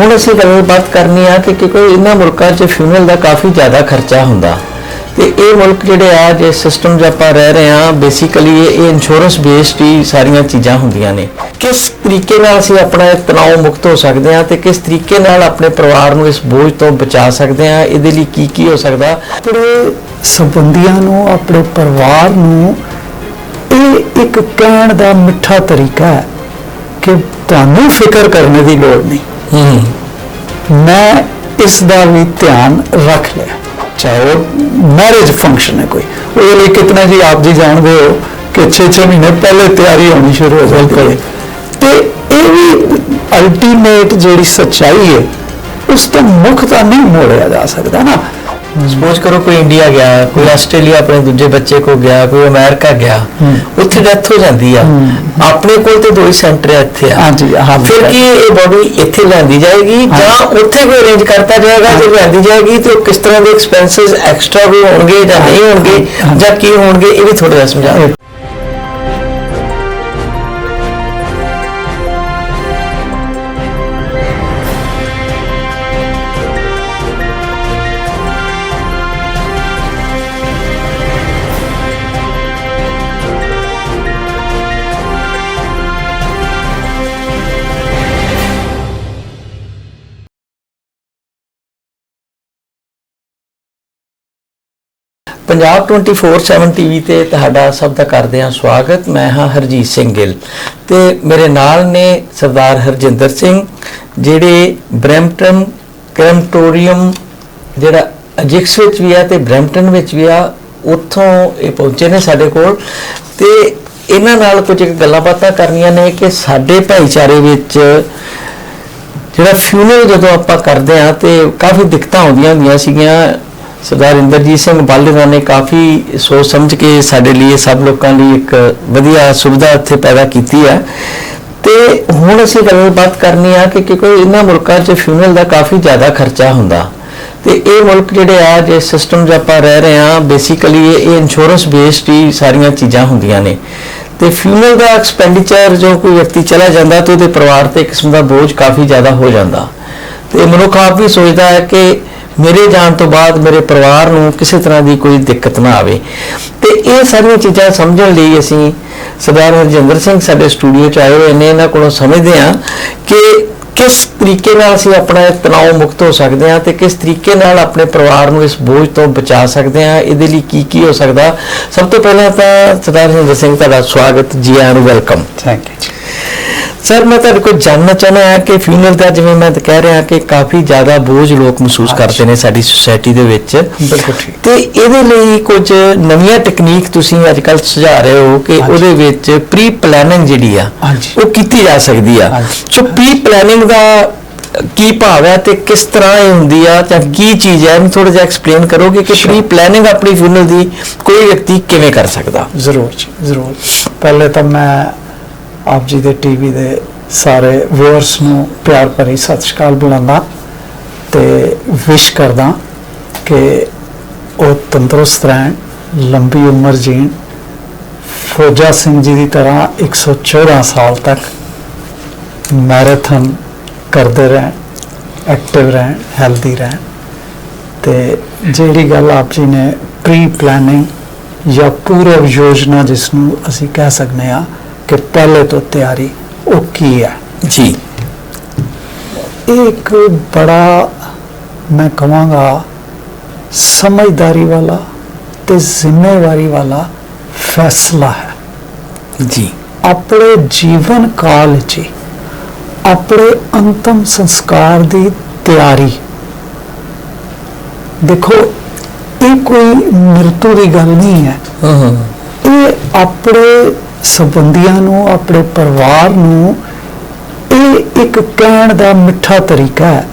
ਹੁਣ ਅਸੀਂ ਗੱਲਬਾਤ ਕਰਨੀ ਆ ਕਿ ਕਿਉਂਕਿ ਇਹਨਾਂ ਮੁਲਕਾਂ 'ਚ ਫਿਊਨਲ ਦਾ ਕਾਫੀ ਜ਼ਿਆਦਾ ਖਰਚਾ ਹੁੰਦਾ। ਤੇ ਇਹ ਮੁਲਕ ਜਿਹੜੇ ਆ, ਜੇ ਸਿਸਟਮ 'ਚ ਆਪਾਂ ਰਹਿ ਰਹੇ ਆ ਬੇਸਿਕਲੀ ਇਹ ਇੰਸ਼ੋਰੈਂਸ ਬੇਸਡ ਹੀ ਸਾਰੀਆਂ ਚੀਜ਼ਾਂ ਹੁੰਦੀਆਂ ਨੇ। ਕਿਸ ਤਰੀਕੇ ਨਾਲ ਅਸੀਂ ਆਪਣਾ ਇਹ ਤਣਾਅ ਮੁਕਤ ਹੋ ਸਕਦੇ ਆ ਤੇ ਕਿਸ ਤਰੀਕੇ ਨਾਲ ਆਪਣੇ ਪਰਿਵਾਰ ਨੂੰ ਇਸ ਬੋਝ ਤੋਂ ਬਚਾ ਸਕਦੇ ਆ ਇਹਦੇ ਲਈ ਕੀ ਕੀ ਹੋ ਸਕਦਾ? ਆਪਣੇ ਸੰਬੰਧੀਆਂ ਨੂੰ, ਆਪਣੇ ਪਰਿਵਾਰ ਨੂੰ, ਇਹ ਇੱਕ ਕਹਿਣ ਦਾ ਮਿੱਠਾ ਤਰੀਕਾ ਹੈ ਕਿ ਤੁਹਾਨੂੰ ਫਿਕਰ ਕਰਨ ਦੀ ਲੋੜ ਨਹੀਂ। ਮੈਂ ਇਸ ਦਾ ਵੀ ਧਿਆਨ ਰੱਖ ਲਿਆ। ਚਾਹੇ ਮੈਰਿਜ ਫੰਕਸ਼ਨ ਹੈ ਕੋਈ। ਉਹਦੇ ਲਈ ਕਿਤਨਾ ਜੀ ਆਪ ਜੀ ਜਾਣਦੇ ਹੋ ਕਿ 6-6 ਮਹੀਨੇ ਪਹਿਲੇ ਤਿਆਰੀ ਹੋਣੀ ਸ਼ੁਰੂ ਹੋ ਜਾਂਦੀ ਹੈ। ਤੇ ਇਹ ਵੀ ਅਲਟੀਮੇਟ ਜਿਹੜੀ ਸੱਚਾਈ ਹੈ, ਉਸ ਤੋਂ ਮੁੱਖ ਤਾਂ ਨਹੀਂ ਮੋੜਿਆ ਜਾ ਸਕਦਾ ਨਾ। ਸਪੋਜ਼ ਕਰੋ ਕੋਈ ਇੰਡੀਆ ਗਿਆ ਕੋਈ ਆਸਟ੍ਰੇਲੀਆ ਆਪਣੇ ਦੂਜੇ ਬੱਚੇ ਕੋ ਗਿਆ ਕੋਈ ਅਮਰੀਕਾ ਗਿਆ। ਉੱਥੇ ਡੈਥ ਹੋ ਜਾਂਦੀ ਆ। ਆਪਣੇ ਕੋਲ ਤੇ ਦੋ ਹੀ ਸੈਂਟਰ ਆ ਇੱਥੇ ਆ। ਹਾਂਜੀ, ਹਾਂ, ਫਿਰ ਕੀ ਇਹ ਬੋਡੀ ਇੱਥੇ ਲੈਂਦੀ ਜਾਏਗੀ ਜਾਂ ਉੱਥੇ ਕੋਈ ਅਰੇਂਜ ਕਰਤਾ ਜਾਏਗਾ ਜੇ ਲੈਂਦੀ ਜਾਏਗੀ ਤੇ ਕਿਸ ਤਰ੍ਹਾਂ ਦੇ ਐਕਸਪੈਂਸਸ ਐਕਸਟਰਾ ਵੀ ਹੋਣਗੇ ਜਾਂ ਨਹੀਂ ਹੋਣਗੇ। ਜਾਂ ਕੀ ਹੋਣਗੇ ਇਹ ਵੀ ਥੋੜਾ ਜਿਹਾ ਸਮਝਾਓ ਪੰਜਾਬ 24/7 ਟੀਵੀ ਤੇ ਤੁਹਾਡਾ ਸਭ ਦਾ ਕਰਦੇ ਹਾਂ ਸਵਾਗਤ। ਮੈਂ ਹਾਂ ਹਰਜੀਤ ਸਿੰਘ ਗਿੱਲ ਤੇ ਮੇਰੇ ਨਾਲ ਨੇ ਸਰਦਾਰ ਹਰਜਿੰਦਰ ਸਿੰਘ, ਜਿਹੜੇ ਬ੍ਰੈਂਪਟਨ ਕ੍ਰੈਮਟੋਰੀਅਮ, ਜਿਹੜਾ ਅਜਿਕਸ ਵਿੱਚ ਵੀ ਆ ਤੇ ਬ੍ਰੈਂਪਟਨ ਵਿੱਚ ਵੀ ਆ, ਉੱਥੋਂ ਇਹ ਪਹੁੰਚੇ ਨੇ ਸਾਡੇ ਕੋਲ। ਤੇ ਇਹਨਾਂ ਨਾਲ ਕੁਝ ਗੱਲਾਂ ਬਾਤਾਂ ਕਰਨੀਆਂ ਨੇ ਕਿ ਸਾਡੇ ਭਾਈਚਾਰੇ ਵਿੱਚ ਜਿਹੜਾ ਫਿਊਨਲ ਜਦੋਂ ਆਪਾਂ ਕਰਦੇ ਆ ਤੇ ਕਾਫੀ ਦਿੱਕਤਾਂ ਆਉਂਦੀਆਂ ਹੁੰਦੀਆਂ ਸੀਗੀਆਂ। ਸਰਦਾਰ ਇੰਦਰਜੀਤ ਸਿੰਘ ਬਾਲੀਗਾ ਨੇ ਕਾਫੀ ਸੋਚ ਸਮਝ ਕੇ ਸਾਡੇ ਲਈ ਸਭ ਲੋਕਾਂ ਲਈ ਇੱਕ ਵਧੀਆ ਸੁਵਿਧਾ ਇੱਥੇ ਪੈਦਾ ਕੀਤੀ ਹੈ। ਤੇ ਹੁਣ ਅਸੀਂ ਗੱਲਬਾਤ ਕਰਨੀ ਆ ਕਿ ਕਿਉਂਕਿ ਇਹਨਾਂ ਮੁਲਕਾਂ 'ਚ ਫਿਊਨਲ ਦਾ ਕਾਫੀ ਜ਼ਿਆਦਾ ਖਰਚਾ ਹੁੰਦਾ। ਤੇ ਇਹ ਮੁਲਕ ਜਿਹੜੇ ਆ, ਜੇ ਸਿਸਟਮ 'ਚ ਆਪਾਂ ਰਹਿ ਰਹੇ ਆ ਬੇਸਿਕਲੀ ਇਹ ਇੰਸ਼ੋਰੈਂਸ ਬੇਸਡ ਹੀ ਸਾਰੀਆਂ ਚੀਜ਼ਾਂ ਹੁੰਦੀਆਂ ਨੇ। ਤੇ ਫਿਊਨਲ ਦਾ ਐਕਸਪੈਂਡੀਚਰ ਜੋ ਕੋਈ ਵਿਅਕਤੀ ਚਲਾ ਜਾਂਦਾ ਤੇ ਉਹਦੇ ਪਰਿਵਾਰ ਤੇ ਕਿਸਮ ਦਾ ਬੋਝ ਕਾਫੀ ਜ਼ਿਆਦਾ ਹੋ ਜਾਂਦਾ। ਤੇ ਮਨੁੱਖ ਆਪ ਵੀ ਸੋਚਦਾ ਹੈ ਕਿ ਮੇਰੇ ਜਾਣ ਤੋਂ ਬਾਅਦ ਮੇਰੇ ਪਰਿਵਾਰ ਨੂੰ ਕਿਸੇ ਤਰ੍ਹਾਂ ਦੀ ਕੋਈ ਦਿੱਕਤ ਨਾ ਆਵੇ। ਤੇ ਇਹ ਸਾਰੀਆਂ ਚੀਜ਼ਾਂ ਸਮਝਣ ਲਈ ਅਸੀਂ ਸਰਦਾਰ ਹਰਜਿੰਦਰ ਸਿੰਘ ਸਾਡੇ ਸਟੂਡੀਓ 'ਚ ਆਏ ਹੋਏ ਨੇ, ਇਹਨਾਂ ਕੋਲੋਂ ਸਮਝਦੇ ਹਾਂ ਕਿ ਕਿਸ ਤਰੀਕੇ ਨਾਲ ਅਸੀਂ ਆਪਣਾ ਇਹ ਤਣਾਅ ਮੁਕਤ ਹੋ ਸਕਦੇ ਹਾਂ ਤੇ ਕਿਸ ਤਰੀਕੇ ਨਾਲ ਆਪਣੇ ਪਰਿਵਾਰ ਨੂੰ ਇਸ ਬੋਝ ਤੋਂ ਬਚਾ ਸਕਦੇ ਹਾਂ, ਇਹਦੇ ਲਈ ਕੀ ਕੀ ਹੋ ਸਕਦਾ। ਸਭ ਤੋਂ ਪਹਿਲਾਂ ਤਾਂ ਸਰਦਾਰ ਹਰਜਿੰਦਰ ਸਿੰਘ, ਤੁਹਾਡਾ ਸਵਾਗਤ, ਜੀ ਆਇਆਂ ਨੂੰ ਵੈਲਕਮ। ਥੈਂਕ ਯੂ ਸਰ ਮੈਂ ਤੁਹਾਡੇ ਕੋਲ ਜਾਣਨਾ ਚਾਹੁੰਦਾ ਹਾਂ ਕਿ ਫਿਊਨਲ ਦਾ ਜਿਵੇਂ ਮੈਂ ਤਾਂ ਕਹਿ ਰਿਹਾ ਕਿ ਕਾਫੀ ਜ਼ਿਆਦਾ ਬੋਝ ਲੋਕ ਮਹਿਸੂਸ ਕਰਦੇ ਨੇ ਸਾਡੀ ਸੁਸਾਇਟੀ ਦੇ ਵਿੱਚ। ਬਿਲਕੁਲ ਠੀਕ। ਤੇ ਇਹਦੇ ਲਈ ਕੁਝ ਨਵੀਆਂ ਟੈਕਨੀਕ ਤੁਸੀਂ ਅੱਜ ਕੱਲ੍ਹ ਸੁਝਾ ਰਹੇ ਹੋ ਕਿ। ਉਹਦੇ ਵਿੱਚ ਪ੍ਰੀ ਪਲੈਨਿੰਗ ਜਿਹੜੀ ਆ। ਉਹ ਕੀਤੀ ਜਾ ਸਕਦੀ ਆ। ਸੋ ਪ੍ਰੀ ਪਲੈਨਿੰਗ ਦਾ ਕੀ ਭਾਵ ਹੈ ਤੇ ਕਿਸ ਤਰ੍ਹਾਂ ਇਹ ਹੁੰਦੀ ਆ ਜਾਂ ਕੀ ਚੀਜ਼ ਹੈ? ਇਹਨੂੰ ਥੋੜਾ ਜਿਹਾ ਐਕਸਪਲੇਨ ਕਰੋਗੇ ਕਿ ਪ੍ਰੀ ਪਲੈਨਿੰਗ ਆਪਣੀ ਫਿਊਨਲ ਦੀ ਕੋਈ ਵਿਅਕਤੀ ਕਿਵੇਂ ਕਰ ਸਕਦਾ? ਜ਼ਰੂਰ ਜੀ ਜ਼ਰੂਰ। ਪਹਿਲੇ ਤਾਂ ਮੈਂ ਆਪ ਜੀ ਦੇ ਟੀਵੀ ਦੇ ਸਾਰੇ ਵਿਊਅਰਸ ਨੂੰ ਪਿਆਰ ਭਰੀ ਸਤਿ ਸ਼੍ਰੀ ਅਕਾਲ ਬੁਲਾਉਂਦਾ ਤੇ ਵਿਸ਼ ਕਰਦਾ ਕਿ ਉਹ ਤੰਦਰੁਸਤ ਰਹਿਣ, ਲੰਬੀ ਉਮਰ ਜੀਣ। ਫੌਜਾ ਸਿੰਘ ਜੀ ਦੀ ਤਰ੍ਹਾਂ 114 ਸਾਲ ਤੱਕ ਮੈਰਾਥਨ ਕਰਦੇ ਰਹਿਣ ਐਕਟਿਵ ਰਹਿਣ ਹੈਲਦੀ ਰਹਿਣ। ਤੇ ਜਿਹੜੀ ਗੱਲ ਆਪ ਜੀ ਨੇ ਪ੍ਰੀ ਪਲੈਨਿੰਗ ਜਾਂ ਪੂਰਵ ਯੋਜਨਾ ਜਿਸ ਨੂੰ ਅਸੀਂ ਕਹਿ ਸਕਦੇ ਹਾਂ ਕਿ ਪਹਿਲੇ ਤੋਂ ਤਿਆਰੀ ਉਹ ਕੀ ਹੈ? ਜੀ। ਇਹ ਇੱਕ ਬੜਾ ਮੈਂ ਕਹਾਂਗਾ ਸਮਝਦਾਰੀ ਵਾਲਾ ਤੇ ਜ਼ਿੰਮੇਵਾਰੀ ਵਾਲਾ ਫੈਸਲਾ ਹੈ। ਜੀ। ਆਪਣੇ ਜੀਵਨ ਕਾਲ 'ਚ ਆਪਣੇ ਅੰਤਮ ਸੰਸਕਾਰ ਦੀ ਤਿਆਰੀ। ਦੇਖੋ ਇਹ ਕੋਈ ਮਰਤੂ ਦੀ ਗੱਲ ਨਹੀਂ ਹੈ। ਹਾਂ ਹਾਂ। ਇਹ ਆਪਣੇ ਸੰਬੰਧੀਆਂ ਨੂੰ ਆਪਣੇ ਪਰਿਵਾਰ ਨੂੰ ਇਹ ਇੱਕ ਕਹਿਣ ਦਾ ਮਿੱਠਾ ਤਰੀਕਾ ਹੈ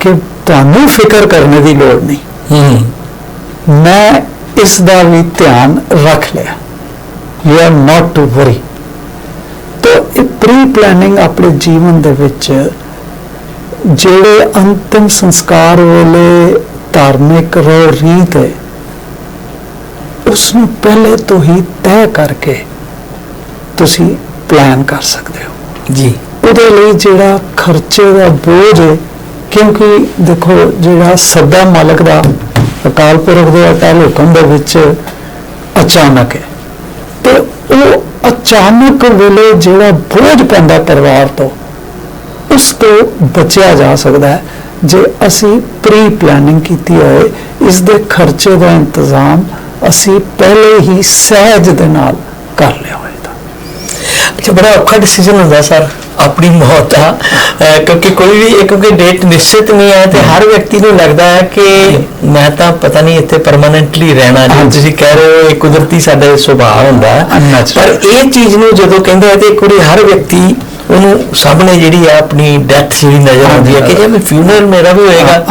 ਕਿ ਤੁਹਾਨੂੰ ਫਿਕਰ ਕਰਨ ਦੀ ਲੋੜ ਨਹੀਂ। ਹੂੰ। ਮੈਂ ਇਸ ਦਾ ਵੀ ਧਿਆਨ ਰੱਖ ਲਿਆ। You are not to worry ਤੋ ਇਹ ਪ੍ਰੀ ਪਲੈਨਿੰਗ ਆਪਣੇ ਜੀਵਨ ਦੇ ਵਿੱਚ ਜਿਹੜੇ ਅੰਤਿਮ ਸੰਸਕਾਰ ਵੇਲੇ ਧਾਰਮਿਕ ਰੋ ਰੀਤ ਹੈ ਉਸ ਨੂੰ ਪਹਿਲੇ ਤੋਂ ਹੀ ਤੈਅ ਕਰਕੇ ਤੁਸੀਂ ਪਲਾਨ ਕਰ ਸਕਦੇ ਹੋ। ਜੀ। ਉਹਦੇ ਲਈ ਜਿਹੜਾ ਖਰਚੇ ਦਾ ਬੋਝ ਹੈ ਕਿਉਂਕਿ ਦੇਖੋ ਜਿਹੜਾ ਸੱਦਾ ਮਾਲਕ ਦਾ ਅਕਾਲ ਪੁਰਖ ਦੇ ਅਕਾਲ ਹੁਕਮ ਦੇ ਵਿੱਚ ਅਚਾਨਕ ਹੈ। ਤੇ ਉਹ ਅਚਾਨਕ ਵੇਲੇ ਜਿਹੜਾ ਬੋਝ ਪੈਂਦਾ ਪਰਿਵਾਰ ਤੋਂ ਉਸ ਤੋਂ ਬਚਿਆ ਜਾ ਸਕਦਾ ਹੈ। ਜੇ ਅਸੀਂ ਪ੍ਰੀ ਪਲੈਨਿੰਗ ਕੀਤੀ ਹੋਏ ਇਸ ਦੇ ਖਰਚੇ ਦਾ ਇੰਤਜ਼ਾਮ ਅਸੀਂ ਪਹਿਲੇ ਹੀ ਸਹਿਜ ਦੇ ਨਾਲ ਕਰ ਲਿਆ ਅੱਛਾ ਬੜਾ ਔਖਾ ਡਿਸੀਜਨ ਹੁੰਦਾ ਸਰ। ਆਪਣੀ ਮੌਤ ਦਾ ਕਿਉਂਕਿ ਕੋਈ ਵੀ ਕਿਉਂਕਿ ਡੇਟ ਨਿਸ਼ਚਿਤ ਨਹੀਂ ਹੈ ਤੇ ਹਰ ਵਿਅਕਤੀ ਨੂੰ ਲੱਗਦਾ ਹੈ ਕਿ ਮੈਂ ਤਾਂ ਪਤਾ ਨਹੀਂ ਇੱਥੇ ਪਰਮਾਨੈਂਟਲੀ ਰਹਿਣਾ ਜਿਵੇਂ ਹਾਂਜੀ। ਤੁਸੀਂ ਕਹਿ ਰਹੇ ਹੋ ਇਹ ਕੁਦਰਤੀ ਸਾਡਾ ਸੁਭਾਅ ਹੁੰਦਾ ਹੈ। ਪਰ ਇਹ ਚੀਜ਼ ਨੂੰ ਜਦੋਂ ਕਹਿੰਦੇ ਆ ਤੇ ਵਾਰੀ ਹਰ ਵਿਅਕਤੀ ਉਹਨੂੰ ਸਾਹਮਣੇ ਜਿਹੜੀ ਆ ਆਪਣੀ ਡੈਥ ਜਿਹੜੀ ਨਜ਼ਰ ਆਉਂਦੀ ਹੈ ਕਿ ਜੇ ਮੈਂ ਫਿਊਨਰਲ ਮੇਰਾ ਵੀ ਹੋਏਗਾ।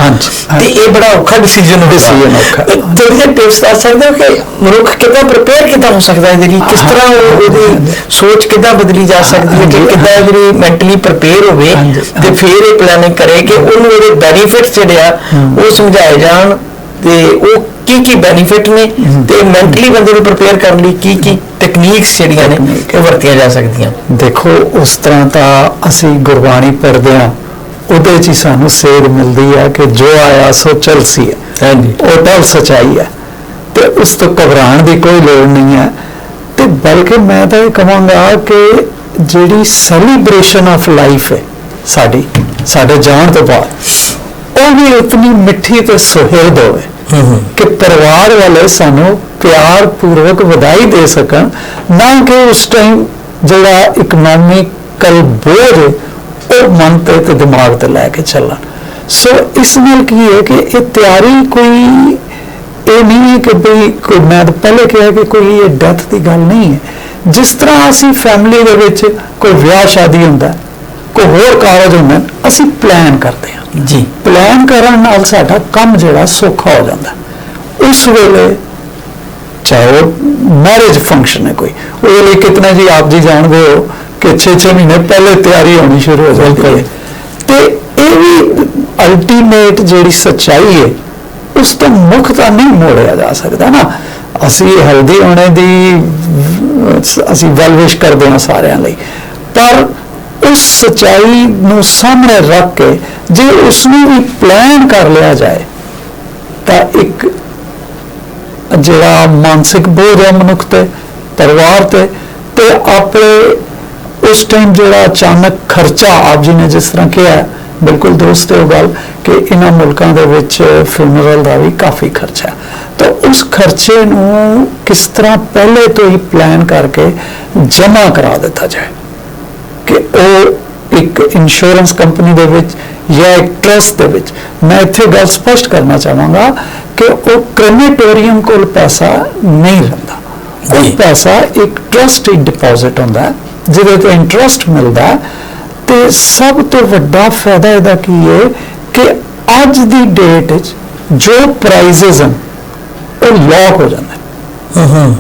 ਤੇ। ਇਹ ਬੜਾ ਔਖਾ ਡਿਸੀਜਨ ਹੁੰਦਾ Decision ਔਖਾ। ਥੋੜੀ ਟਿਪਸ ਦੱਸ ਸਕਦੇ ਹੋ ਕਿ ਮਨੁੱਖ ਕਿੱਦਾਂ ਪ੍ਰਪੇਅਰ ਕਿੱਦਾਂ ਹੋ ਸਕਦਾ ਹੈ ਲਈ? ਕਿਸ ਤਰ੍ਹਾਂ ਉਹ ਉਹਦੀ ਸੋਚ ਕਿੱਦਾਂ ਬਦਲੀ ਜਾ ਸਕਦੀ ਹੈ ਕਿ। ਕਿੱਦਾਂ ਜਿਹੜੀ ਮੈਂਟਲੀ ਪ੍ਰਪੇਅਰ ਹੋਵੇ ਤੇ ਫਿਰ ਇਹ ਪਲੈਨਿੰਗ ਕਰੇ ਕਿ ਉਹਨੂੰ ਇਹਦੇ ਬੈਨੀਫਿਟਸ ਜਿਹੜੇ ਆ ਉਹ ਸਮਝਾਏ ਜਾਣ ਤੇ ਉਹ ਕੀ ਕੀ ਬੈਨੀਫਿਟ ਨੇ ਤੇ ਮੈਂਟਲੀ ਬੰਦੇ ਨੂੰ ਪ੍ਰਪੇਅਰ ਕਰਨ ਲਈ ਕੀ ਕੀ ਟੈਕਨੀਕਸ ਜਿਹੜੀਆਂ ਨੇ। ਉਹ ਵਰਤੀਆਂ ਜਾ ਸਕਦੀਆਂ? ਦੇਖੋ ਉਸ ਤਰ੍ਹਾਂ ਤਾਂ ਅਸੀਂ ਗੁਰਬਾਣੀ ਪੜ੍ਹਦੇ ਹਾਂ ਉਹਦੇ 'ਚ ਹੀ ਸਾਨੂੰ ਸੇਧ ਮਿਲਦੀ ਹੈ ਕਿ ਜੋ ਆਇਆ ਸੋ ਚਲ ਸੀ। ਹਾਂਜੀ। ਉਹ ਤਾਂ ਸਚਾਈ ਹੈ ਤੇ ਉਸ ਤੋਂ ਘਬਰਾਉਣ ਦੀ ਕੋਈ ਲੋੜ ਨਹੀਂ ਹੈ ਤੇ ਬਲਕਿ ਮੈਂ ਤਾਂ ਇਹ ਕਹਾਂਗਾ ਕਿ ਜਿਹੜੀ ਸੈਲੀਬ੍ਰੇਸ਼ਨ ਆਫ ਲਾਈਫ ਹੈ ਸਾਡੀ ਸਾਡੇ ਜਾਣ ਤੋਂ ਬਾਅਦ ਉਹ ਵੀ ਇਤਨੀ ਮਿੱਠੀ ਤੇ ਸੁਹਿਰਦ ਹੋਵੇ। ਕਿ ਪਰਿਵਾਰ ਵਾਲੇ ਸਾਨੂੰ ਪਿਆਰ ਪੂਰਵਕ ਵਧਾਈ ਦੇ ਸਕਣ, ਨਾ ਕਿ ਉਸ ਟਾਈਮ ਜਿਹੜਾ ਇਕਨੋਮਿਕਲ ਬੋਝ, ਉਹ ਮਨ ਤੇ ਤੇ ਦਿਮਾਗ ਤੇ ਲੈ ਕੇ ਚੱਲਣ। ਸੋ ਇਸ ਨਾਲ ਕੀ ਹੈ ਕਿ ਇਹ ਤਿਆਰੀ ਕੋਈ ਇਹ ਨਹੀਂ ਹੈ ਕਿ ਬਈ ਕੋਈ ਮੈਂ ਤਾਂ ਪਹਿਲੇ ਕਿਹਾ ਕਿ ਕੋਈ ਇਹ ਡੈਥ ਦੀ ਗੱਲ ਨਹੀਂ ਹੈ। ਜਿਸ ਤਰ੍ਹਾਂ ਅਸੀਂ ਫੈਮਿਲੀ ਦੇ ਵਿੱਚ ਕੋਈ ਵਿਆਹ ਸ਼ਾਦੀ ਹੁੰਦਾ ਕੋਈ ਹੋਰ ਕਾਰਜ ਹੁੰਦਾ ਅਸੀਂ ਪਲਾਨ ਕਰਦੇ ਹਾਂ। ਜੀ। ਪਲਾਨ ਕਰਨ ਨਾਲ ਸਾਡਾ ਕੰਮ ਜਿਹੜਾ ਸੌਖਾ ਹੋ ਜਾਂਦਾ। ਉਸ ਵੇਲੇ ਚਾਹੇ ਮੈਰਿਜ ਫੰਕਸ਼ਨ ਹੈ ਕੋਈ ਉਹਦੇ ਲਈ ਕਿਤਨਾ ਜੀ ਆਪ ਜੀ ਜਾਣਦੇ ਹੋ ਕਿ 6-6 ਮਹੀਨੇ ਪਹਿਲੇ ਤਿਆਰੀ ਹੋਣੀ ਸ਼ੁਰੂ ਹੋ ਜਾਂਦੀ ਹੈ। ਤੇ ਇਹ ਵੀ ਅਲਟੀਮੇਟ ਜਿਹੜੀ ਸੱਚਾਈ ਹੈ ਉਸ ਤੋਂ ਮੁੱਖ ਤਾਂ ਨਹੀਂ ਮੋੜਿਆ ਜਾ ਸਕਦਾ ਨਾ। ਅਸੀਂ ਹਲਦੀ ਹੋਣੇ ਦੀ ਅਸੀਂ ਵੈਲਵਿਸ਼ ਕਰਦੇ ਹਾਂ ਸਾਰਿਆਂ ਲਈ। ਪਰ ਉਸ ਸਚਾਈ ਨੂੰ ਸਾਹਮਣੇ ਰੱਖ ਕੇ ਜੇ ਉਸ ਨੂੰ ਵੀ ਪਲਾਨ ਕਰ ਲਿਆ ਜਾਏ, ਤਾਂ ਇੱਕ ਜਿਹੜਾ ਮਾਨਸਿਕ ਬੋਝ ਹੈ ਮਨੁੱਖ ਤੇ, ਪਰਿਵਾਰ ਤੇ ਤੇ ਆਪਣੇ ਉਸ ਟਾਈਮ ਜਿਹੜਾ ਅਚਾਨਕ ਖਰਚਾ ਆਪ ਜੀ ਨੇ ਜਿਸ ਤਰ੍ਹਾਂ ਕਿਹਾ, ਬਿਲਕੁਲ ਦੋਸਤ ਉਹ ਗੱਲ, ਕਿ ਇਹਨਾਂ ਮੁਲਕਾਂ ਦੇ ਵਿੱਚ ਫਿਊਨਰਲ ਦਾ ਵੀ ਕਾਫੀ ਖਰਚਾ ਤਾਂ ਉਸ ਖਰਚੇ ਨੂੰ ਕਿਸ ਤਰ੍ਹਾਂ ਪਹਿਲੇ ਤੋਂ ਹੀ ਪਲਾਨ ਕਰਕੇ ਜਮ੍ਹਾਂ ਕਰਾ ਦਿੱਤਾ ਜਾਏ। ਕਿ ਉਹ ਇੱਕ ਇੰਸ਼ੋਰੈਂਸ ਕੰਪਨੀ ਦੇ ਵਿੱਚ ਜਾਂ ਇੱਕ ਟਰਸਟ ਦੇ ਵਿੱਚ ਮੈਂ ਇੱਥੇ ਗੱਲ ਸਪਸ਼ਟ ਕਰਨਾ ਚਾਹਾਂਗਾ ਕਿ ਉਹ ਕ੍ਰੈਮੇਟੋਰੀਅਮ ਕੋਲ ਪੈਸਾ ਨਹੀਂ ਜੀ। ਉਹ ਪੈਸਾ ਇੱਕ ਟਰਸਟ ਡਿਪੋਜ਼ਿਟ ਹੁੰਦਾ ਜਿਹਦੇ ਤੇ ਇੰਟਰਸਟ ਮਿਲਦਾ ਤੇ ਸਭ ਤੋਂ ਵੱਡਾ ਫਾਇਦਾ ਇਹਦਾ ਕੀ ਹੈ ਕਿ ਅੱਜ ਦੀ ਡੇਟ ਵਿੱਚ ਜੋ ਪ੍ਰਾਈਜ਼ਸ ਹਨ ਉਹ ਲੌਕ ਹੋ ਜਾਂਦੇ ਹੂੰ ਹੂੰ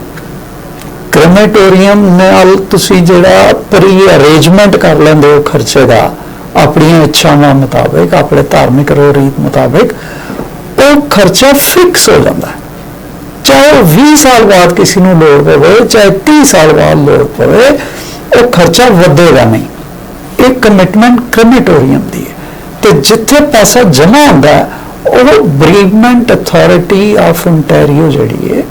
ਕ੍ਰੈਮੇਟੋਰੀਅਮ ਨਾਲ ਤੁਸੀਂ ਜਿਹੜਾ ਪ੍ਰੀ ਅਰੇਂਜਮੈਂਟ ਕਰ ਲੈਂਦੇ ਹੋ ਖਰਚੇ ਦਾ, ਆਪਣੀਆਂ ਇੱਛਾਵਾਂ ਮੁਤਾਬਿਕ, ਆਪਣੇ ਧਾਰਮਿਕ ਰੀਤ ਮੁਤਾਬਿਕ, ਉਹ ਖਰਚਾ ਫਿਕਸ ਹੋ ਜਾਂਦਾ ਹੈ। ਚਾਹੇ ਉਹ 20 ਸਾਲ ਬਾਅਦ ਕਿਸੇ ਨੂੰ ਲੋੜ ਪਵੇ, ਚਾਹੇ 30 ਸਾਲ ਬਾਅਦ ਲੋੜ ਪਵੇ, ਉਹ ਖਰਚਾ ਵਧੇਗਾ ਨਹੀਂ। ਇਹ ਕਮਿਟਮੈਂਟ ਕ੍ਰੈਮੇਟੋਰੀਅਮ ਦੀ ਹੈ। ਤੇ ਜਿੱਥੇ ਪੈਸਾ ਜਮ੍ਹਾਂ ਹੁੰਦਾ, ਉਹ ਬਰੀਵਮੈਂਟ ਅਥਾਰਟੀ ਆਫ ontario ਜਿਹੜੀ ਹੈ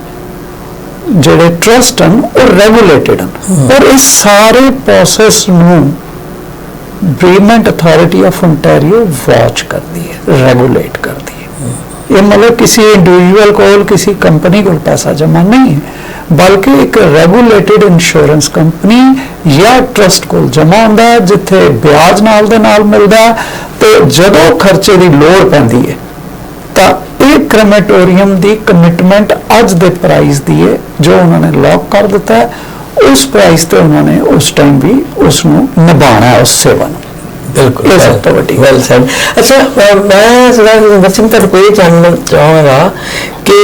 ਜਿਹੜੇ ਟਰਸਟ ਹਨ ਉਹ ਰੈਗੂਲੇਟਡ ਹਨ। ਔਰ ਇਸ ਸਾਰੇ ਪ੍ਰੋਸੈਸ ਨੂੰ bereavement authority of ontario watch ਕਰਦੀ ਹੈ ਰੈਗੂਲੇਟ ਕਰਦੀ ਹੈ। ਇਹ ਮਤਲਬ ਕਿਸੇ ਇੰਡੀਵਿਜੂਅਲ ਕੋਲ ਕਿਸੇ ਕੰਪਨੀ ਕੋਲ ਪੈਸਾ ਜਮ੍ਹਾਂ ਨਹੀਂ ਹੈ ਬਲਕਿ ਇੱਕ ਰੈਗੂਲੇਟਡ ਇੰਸ਼ੋਰੈਂਸ ਕੰਪਨੀ ਜਾਂ ਟਰਸਟ ਕੋਲ ਜਮ੍ਹਾਂ ਹੁੰਦਾ ਹੈ ਜਿੱਥੇ ਵਿਆਜ ਨਾਲ ਦੇ ਨਾਲ ਮਿਲਦਾ ਤੇ ਜਦੋਂ ਖਰਚੇ ਦੀ ਲੋੜ ਪੈਂਦੀ ਹੈ ਤਾਂ ਇਹ ਕ੍ਰੈਮੇਟੋਰੀਅਮ ਦੀ ਕਮਿਟਮੈਂਟ ਅੱਜ ਦੇ ਪ੍ਰਾਈਸ ਦੀ ਹੈ ਜੋ ਉਹਨਾਂ ਨੇ ਲੌਕ ਕਰ ਦਿੱਤਾ ਹੈ ਉਸ ਪ੍ਰਾਈਸ ਤੇ ਉਹਨਾਂ ਨੇ ਉਸ ਟਾਈਮ ਵੀ ਉਸ ਨੂੰ ਨਿਭਾਉਣਾ ਹੈ ਉਸ ਸੇਵਾ ਨੂੰ। ਬਿਲਕੁਲ। ਇਹ ਸਭ ਤੋਂ ਵੱਡੀ ਵੈਲ ਸੈਡ ਅੱਛਾ ਮੈਂ ਸਰਦਾਰ ਜਗਿੰਦਰ ਸਿੰਘ ਤੋਂ ਕੋਈ ਜਾਣਨਾ ਚਾਹਾਂਗਾ ਕਿ